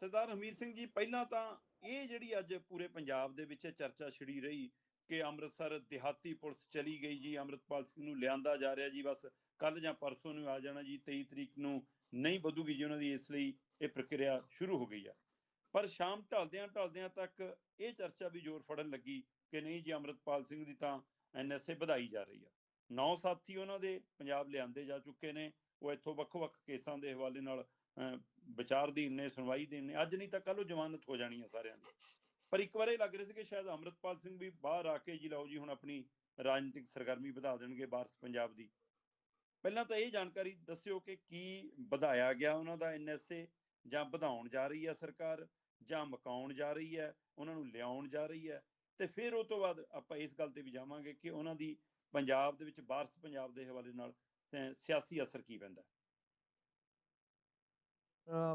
ਸਰਦਾਰ ਹਮੀਰ ਸਿੰਘ ਜੀ, ਪਹਿਲਾਂ ਤਾਂ ਇਹ ਜਿਹੜੀ ਅੱਜ ਪੂਰੇ ਪੰਜਾਬ ਦੇ ਵਿੱਚ ਚਰਚਾ ਛਿੜੀ ਰਹੀ ਕਿ ਅੰਮ੍ਰਿਤਸਰ ਦਿਹਾਤੀ ਪੁਲਿਸ ਚਲੀ ਗਈ ਜੀ, ਅੰਮ੍ਰਿਤਪਾਲ ਸਿੰਘ ਨੂੰ ਲਿਆਂਦਾ ਜਾ ਰਿਹਾ ਜੀ, ਬਸ ਕੱਲ ਜਾਂ ਪਰਸੋਂ ਨੂੰ ਆ ਜਾਣਾ ਜੀ 23 ਤਰੀਕ ਨੂੰ ਨਹੀਂ ਵਧੂਗੀ ਜੀ ਉਹਨਾਂ ਦੀ, ਇਸ ਲਈ ਇਹ ਪ੍ਰਕਿਰਿਆ ਸ਼ੁਰੂ ਹੋ ਗਈ ਆ। ਪਰ ਸ਼ਾਮ ਢਲਦਿਆਂ ਢਲਦਿਆਂ ਤੱਕ ਇਹ ਚਰਚਾ ਵੀ ਜ਼ੋਰ ਫੜਨ ਲੱਗੀ ਕਿ ਨਹੀਂ ਜੀ, ਅੰਮ੍ਰਿਤਪਾਲ ਸਿੰਘ ਦੀ ਤਾਂ ਐਨਐਸਏ ਵਧਾਈ ਜਾ ਰਹੀ ਆ। ਨੌ ਸਾਥੀ ਉਹਨਾਂ ਦੇ ਪੰਜਾਬ ਲਿਆਂਦੇ ਜਾ ਚੁੱਕੇ ਨੇ, ਉਹ ਇੱਥੋਂ ਵੱਖ-ਵੱਖ ਕੇਸਾਂ ਦੇ ਹਵਾਲੇ ਨਾਲ ਵਿਚਾਰ ਦੀ ਨੇ ਸੁਣਵਾਈ ਦੇ ਨੇ ਅੱਜ ਨਹੀਂ ਤਾਂ ਕੱਲ ਉਹ ਜ਼ਮਾਨਤ ਹੋ ਜਾਣੀ ਹੈ ਸਾਰਿਆਂ ਦੀ। ਪਰ ਇੱਕ ਵਾਰ ਇਹ ਲੱਗ ਰਿਹਾ ਸੀ ਕਿ ਸ਼ਾਇਦ ਅੰਮ੍ਰਿਤਪਾਲ ਸਿੰਘ ਵੀ ਬਾਹਰ ਆ ਕੇ ਜੀ ਲਓ ਜੀ, ਹੁਣ ਆਪਣੀ ਰਾਜਨੀਤਿਕ ਸਰਗਰਮੀ ਵਧਾ ਦੇਣਗੇ ਬਾਰਸ ਪੰਜਾਬ ਦੀ। ਪਹਿਲਾਂ ਤਾਂ ਇਹ ਜਾਣਕਾਰੀ ਦੱਸਿਓ ਕਿ ਕੀ ਵਧਾਇਆ ਗਿਆ ਉਹਨਾਂ ਦਾ ਐਨਐਸਏ ਜਾਂ ਵਧਾਉਣ ਜਾ ਰਹੀ ਹੈ ਸਰਕਾਰ, ਜਾਂ ਮਕਾਉਣ ਜਾ ਰਹੀ ਹੈ ਉਹਨਾਂ ਨੂੰ ਲਿਆਉਣ ਜਾ ਰਹੀ ਹੈ ਤੇ ਫਿਰ ਉਹ ਤੋਂ ਬਾਅਦ ਆਪਾਂ ਇਸ ਗੱਲ ਤੇ ਵੀ ਜਾਵਾਂਗੇ ਕਿ ਉਹਨਾਂ ਦੀ ਪੰਜਾਬ ਦੇ ਵਿੱਚ ਬਾਰਸ ਪੰਜਾਬ ਦੇ ਹਵਾਲੇ ਨਾਲ ਸਿਆਸੀ ਅਸਰ ਕੀ ਪੈਂਦਾ।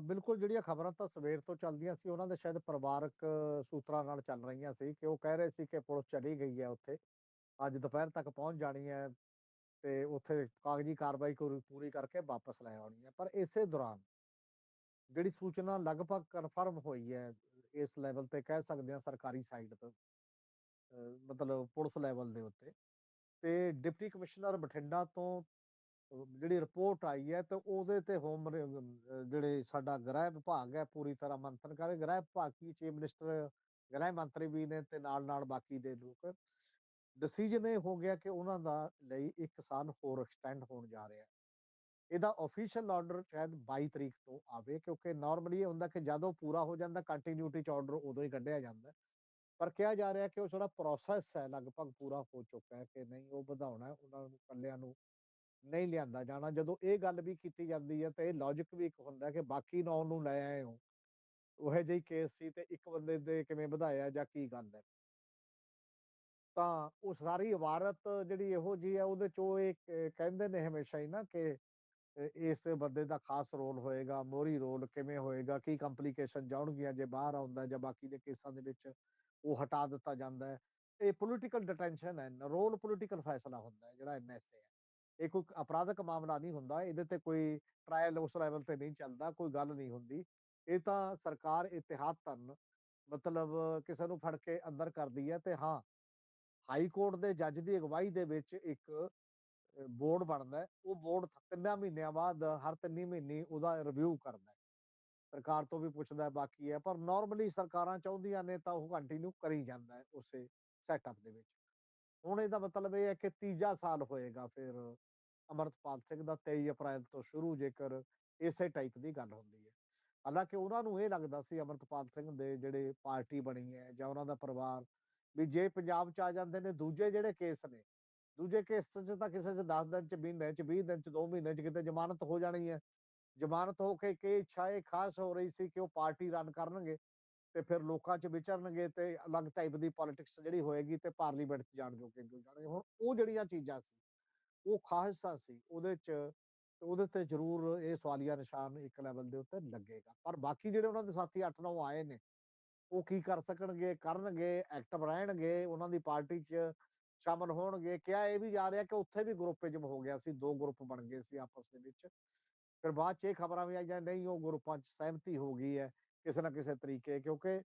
ਬਿਲਕੁਲ ਜਿਹੜੀਆਂ ਖਬਰਾਂ ਤਾਂ ਸਵੇਰ ਤੋਂ ਚੱਲਦੀਆਂ ਸੀ, ਉਹਨਾਂ ਦੇ ਸ਼ਾਇਦ ਪਰਿਵਾਰਕ ਸੂਤਰਾਂ ਨਾਲ ਚੱਲ ਰਹੀਆਂ ਸੀ ਕਿ ਉਹ ਕਹਿ ਰਹੇ ਸੀ ਕਿ ਪੁਲਿਸ ਚਲੀ ਗਈ ਹੈ ਉੱਥੇ, ਅੱਜ ਦੁਪਹਿਰ ਤੱਕ ਪਹੁੰਚ ਜਾਣੀ ਹੈ ਤੇ ਉੱਥੇ ਕਾਗਜ਼ੀ ਕਾਰਵਾਈ ਪੂਰੀ ਪੂਰੀ ਕਰਕੇ ਵਾਪਸ ਲੈ ਆਉਣੀ ਹੈ। ਪਰ ਇਸੇ ਦੌਰਾਨ ਜਿਹੜੀ ਸੂਚਨਾ ਲਗਭਗ ਕਨਫਰਮ ਹੋਈ ਹੈ, ਇਸ ਲੈਵਲ ਤੇ ਕਹਿ ਸਕਦੇ ਹਾਂ ਸਰਕਾਰੀ ਸਾਈਡ ਤੋਂ ਮਤਲਬ ਪੁਲਿਸ ਲੈਵਲ ਦੇ ਉੱਤੇ, ਤੇ ਡਿਪਟੀ ਕਮਿਸ਼ਨਰ ਬਠਿੰਡਾ ਤੋਂ ਜਿਹੜੀ ਰਿਪੋਰਟ ਆਈ ਹੈ ਤਾਂ ਉਹਦੇ ਤੇ ਹੋਮ ਜਿਹੜੇ ਸਾਡਾ ਗ੍ਰਹਿ ਵਿਭਾਗ ਹੈ ਪੂਰੀ ਤਰ੍ਹਾਂ ਮੰਥਨ ਕਰੇ ਗ੍ਰਹਿ ਵਿਭਾਗ ਕੀ ਚੀਫ ਮਿਨਿਸਟਰ ਗ੍ਰਹਿ ਮੰਤਰੀ ਵੀ ਨੇ ਤੇ ਨਾਲ ਨਾਲ ਬਾਕੀ ਦੇ ਲੋਕ। ਡਿਸੀਜਨ ਇਹ ਹੋ ਗਿਆ ਕਿ ਉਹਨਾਂ ਦਾ ਲਈ ਇੱਕ ਸਾਲ ਹੋਰ ਐਕਸਟੈਂਡ ਹੋਣ ਜਾ ਰਿਹਾ। ਹੈ ਇਹਦਾ ਅਫੀਸ਼ੀਅਲ ਆਰਡਰ ਸ਼ਾਇਦ 22 ਤਰੀਕ ਤੋਂ ਆਵੇ ਕਿਉਂਕਿ ਨਾਰਮਲੀ ਇਹ ਹੁੰਦਾ ਕਿ ਜਦੋਂ ਪੂਰਾ ਹੋ ਜਾਂਦਾ ਕੰਟੀਨਿਊਟੀ ਚ ਆਰਡਰ ਉਦੋਂ ਹੀ ਕੱਢਿਆ ਜਾਂਦਾ। ਪਰ ਕਿਹਾ ਜਾ ਰਿਹਾ ਕਿ ਉਹ ਜਿਹੜਾ ਪ੍ਰੋਸੈਸ ਹੈ ਲਗਭਗ ਪੂਰਾ ਹੋ ਚੁੱਕਾ ਹੈ ਕਿ ਨਹੀਂ ਉਹ ਵਧਾਉਣਾ ਉਹਨਾਂ ਨੂੰ ਕੱਲਿਆਂ ਨੂੰ ਨਹੀਂ ਲਿਆਂਦਾ ਜਾਣਾ। ਜਦੋਂ ਇਹ ਗੱਲ ਵੀ ਕੀਤੀ ਜਾਂਦੀ ਹੈ ਤੇ ਇਹ ਲੌਜੀਕ ਵੀ ਇੱਕ ਹੁੰਦਾ ਕਿ ਬਾਕੀ ਨੌ ਨੂੰ ਲੈ ਆਏ ਹੋ। ਉਹੇ ਜਿਹੀ ਕੇਸ ਸੀ ਤੇ ਇੱਕ ਬੰਦੇ ਦੇ ਕਿਵੇਂ ਵਧਾਇਆ ਜਾਂ ਕੀ ਗੱਲ ਹੈ। ਤਾਂ ਉਹ ਸਾਰੀ ਇਬਾਰਤ ਜਿਹੜੀ ਇਹੋ ਜੀ ਹੈ ਉਹਦੇ ਚੋਂ ਇਹ ਕਹਿੰਦੇ ਨੇ ਹਮੇਸ਼ਾ ਹੀ ਨਾ ਕਿ ਇਸ ਬੰਦੇ ਦਾ ਖਾਸ ਰੋਲ ਹੋਏਗਾ, ਮੋਹਰੀ ਰੋਲ ਕਿਵੇਂ ਹੋਏਗਾ, ਕੀ ਕੰਪਲਿਕੇਸ਼ਨ ਜਾਣਗੀਆਂ ਜੇ ਬਾਹਰ ਆਉਂਦਾ ਜਾਂ ਬਾਕੀ ਦੇ ਕੇਸਾਂ ਦੇ ਵਿੱਚ ਉਹ ਹਟਾ ਦਿੱਤਾ ਜਾਂਦਾ ਹੈ। ਇਹ ਪੋਲੀਟੀਕਲ ਡਿਟੈਂਸ਼ਨ ਹੈ, ਰੋਲ ਪੋਲੀਟੀਕਲ ਫੈਸਲਾ ਹੁੰਦਾ ਹੈ ਜਿਹੜਾ ਐਨਐਸਏ ਹੈ। ਇਹ ਕੋਈ ਅਪਰਾਧਕ ਮਾਮਲਾ ਨਹੀਂ ਹੁੰਦਾ, ਇਹਦੇ ਤੇ ਕੋਈ ਟ੍ਰਾਇਲ ਉਸ ਲੈਵਲ ਤੇ ਨਹੀਂ ਚੱਲਦਾ, ਕੋਈ ਗੱਲ ਨਹੀਂ ਹੁੰਦੀ। ਇਹ ਤਾਂ ਸਰਕਾਰ ਇਤਿਹਾਦਨ ਮਤਲਬ ਕਿਸੇ ਨੂੰ ਫੜ ਕੇ ਅੰਦਰ ਕਰਦੀ ਹੈ ਤੇ ਹਾਂ, ਹਾਈ ਕੋਰਟ ਦੇ ਜੱਜ ਦੀ ਅਗਵਾਈ ਦੇ ਵਿੱਚ ਇੱਕ ਬੋਰਡ ਬਣਦਾ ਹੈ। ਉਹ ਬੋਰਡ ਤਿੰਨਾਂ ਮਹੀਨਿਆਂ ਬਾਅਦ ਹਰ ਤਿੰਨੀ ਮਹੀਨੇ ਉਹਦਾ ਰਿਵਿਊ ਕਰਦਾ ਹੈ। ਸਰਕਾਰ ਤੋਂ ਵੀ ਪੁੱਛਦਾ ਬਾਕੀ ਹੈ। ਪਰ ਨਾਰਮਲੀ ਸਰਕਾਰਾਂ ਚਾਹੁੰਦੀਆਂ ਨੇ ਤਾਂ ਉਹ ਕੰਟੀਨਿਊ ਕਰੀ ਜਾਂਦਾ ਹੈ ਉਸੇ ਸੈਟਅਪ ਦੇ ਵਿੱਚ। ਹੁਣ ਇਹਦਾ ਮਤਲਬ ਇਹ ਹੈ ਕਿ ਤੀਜਾ ਸਾਲ ਹੋਏਗਾ ਫਿਰ ਅਮਰਤਪਾਲ ਸਿੰਘ ਦਾ 23 ਅਪ੍ਰੈਲ ਤੋਂ ਸ਼ੁਰੂ ਜੇਕਰ ਇਸੇ ਟਾਈਪ ਦੀ ਗੱਲ ਹੁੰਦੀ ਹੈ। ਹਾਲਾਂਕਿ ਉਹਨਾਂ ਨੂੰ ਇਹ ਲੱਗਦਾ ਸੀ ਅਮਰਤਪਾਲ ਸਿੰਘ ਦੇ ਜਿਹੜੇ ਪਾਰਟੀ ਬਣੀ ਹੈ ਜਾਂ ਉਹਨਾਂ ਦਾ ਪਰਿਵਾਰ ਵੀ ਜੇ ਪੰਜਾਬ ਚ ਆ ਜਾਂਦੇ ਨੇ ਦੂਜੇ ਜਿਹੜੇ ਕੇਸ ਨੇ, ਦੂਜੇ ਕੇਸ ਚ ਤਾਂ ਕਿਸੇ ਚ 10 ਦਿਨ ਚ, ਮਹੀਨੇ ਚ 20 ਦਿਨ ਚ 2 ਮਹੀਨੇ ਚ ਕਿਤੇ ਜ਼ਮਾਨਤ ਹੋ ਜਾਣੀ ਹੈ। ਜ਼ਮਾਨਤ ਹੋ ਕੇ ਕਿ ਇੱਛਾ ਇਹ ਖਾਸ ਹੋ ਰਹੀ ਸੀ ਕਿ ਉਹ ਪਾਰਟੀ ਰਨ ਕਰਨਗੇ। ਤੇ ਫਿਰ ਲੋਕਾਂ ਚ ਵਿਚਰਨਗੇ ਤੇ ਅਲੱਗ ਟਾਈਪ ਦੀ ਪੋਲਿਟਿਕਸ ਜਿਹੜੀ ਹੋਏਗੀ ਤੇ ਪਾਰਲੀਮੈਂਟ ਚ ਜਾਣ ਜੋਗੇ ਅੱਗੇ ਜਾਣਗੇ? ਹੁਣ ਉਹ ਜਿਹੜੀਆਂ ਚੀਜ਼ਾਂ ਸੀ, ਉਹ ਖਾਸਾ ਸੀ, ਉਹਦੇ ਚ ਉਹਦੇ ਤੇ ਜ਼ਰੂਰ ਇਹ ਸਵਾਲੀਆ ਨਿਸ਼ਾਨ ਇੱਕ ਲੈਵਲ ਦੇ ਉੱਤੇ ਲੱਗੇਗਾ। ਪਰ ਬਾਕੀ ਜਿਹੜੇ ਉਹਨਾਂ ਦੇ ਸਾਥੀ 8-9 ਆਏ ਨੇ, ਉਹ ਕੀ ਕਰ ਸਕਣਗੇ, ਕਰਨਗੇ ਐਕਟਿਵ ਰਹਿਣਗੇ, ਉਹਨਾਂ ਦੀ ਪਾਰਟੀ 'ਚ ਸ਼ਾਮਲ ਹੋਣਗੇ। ਕਿਹਾ ਇਹ ਵੀ ਜਾ ਰਿਹਾ ਕਿ ਉੱਥੇ ਵੀ ਗਰੁੱਪਿਜ਼ਮ ਹੋ ਗਿਆ ਸੀ, ਦੋ ਗਰੁੱਪ ਬਣ ਗਏ ਸੀ ਆਪਸ ਦੇ ਵਿੱਚ। ਫਿਰ ਬਾਅਦ 'ਚ ਇਹ ਖਬਰਾਂ ਵੀ ਆਈਆਂ, ਨਹੀਂ, ਉਹ ਗਰੁੱਪਾਂ 'ਚ ਸਹਿਮਤੀ ਹੋ ਗਈ ਹੈ। ਕਿਸੇ ਨਾ ਕਿਸੇ ਤਰੀਕੇ, ਕਿਉਂਕਿ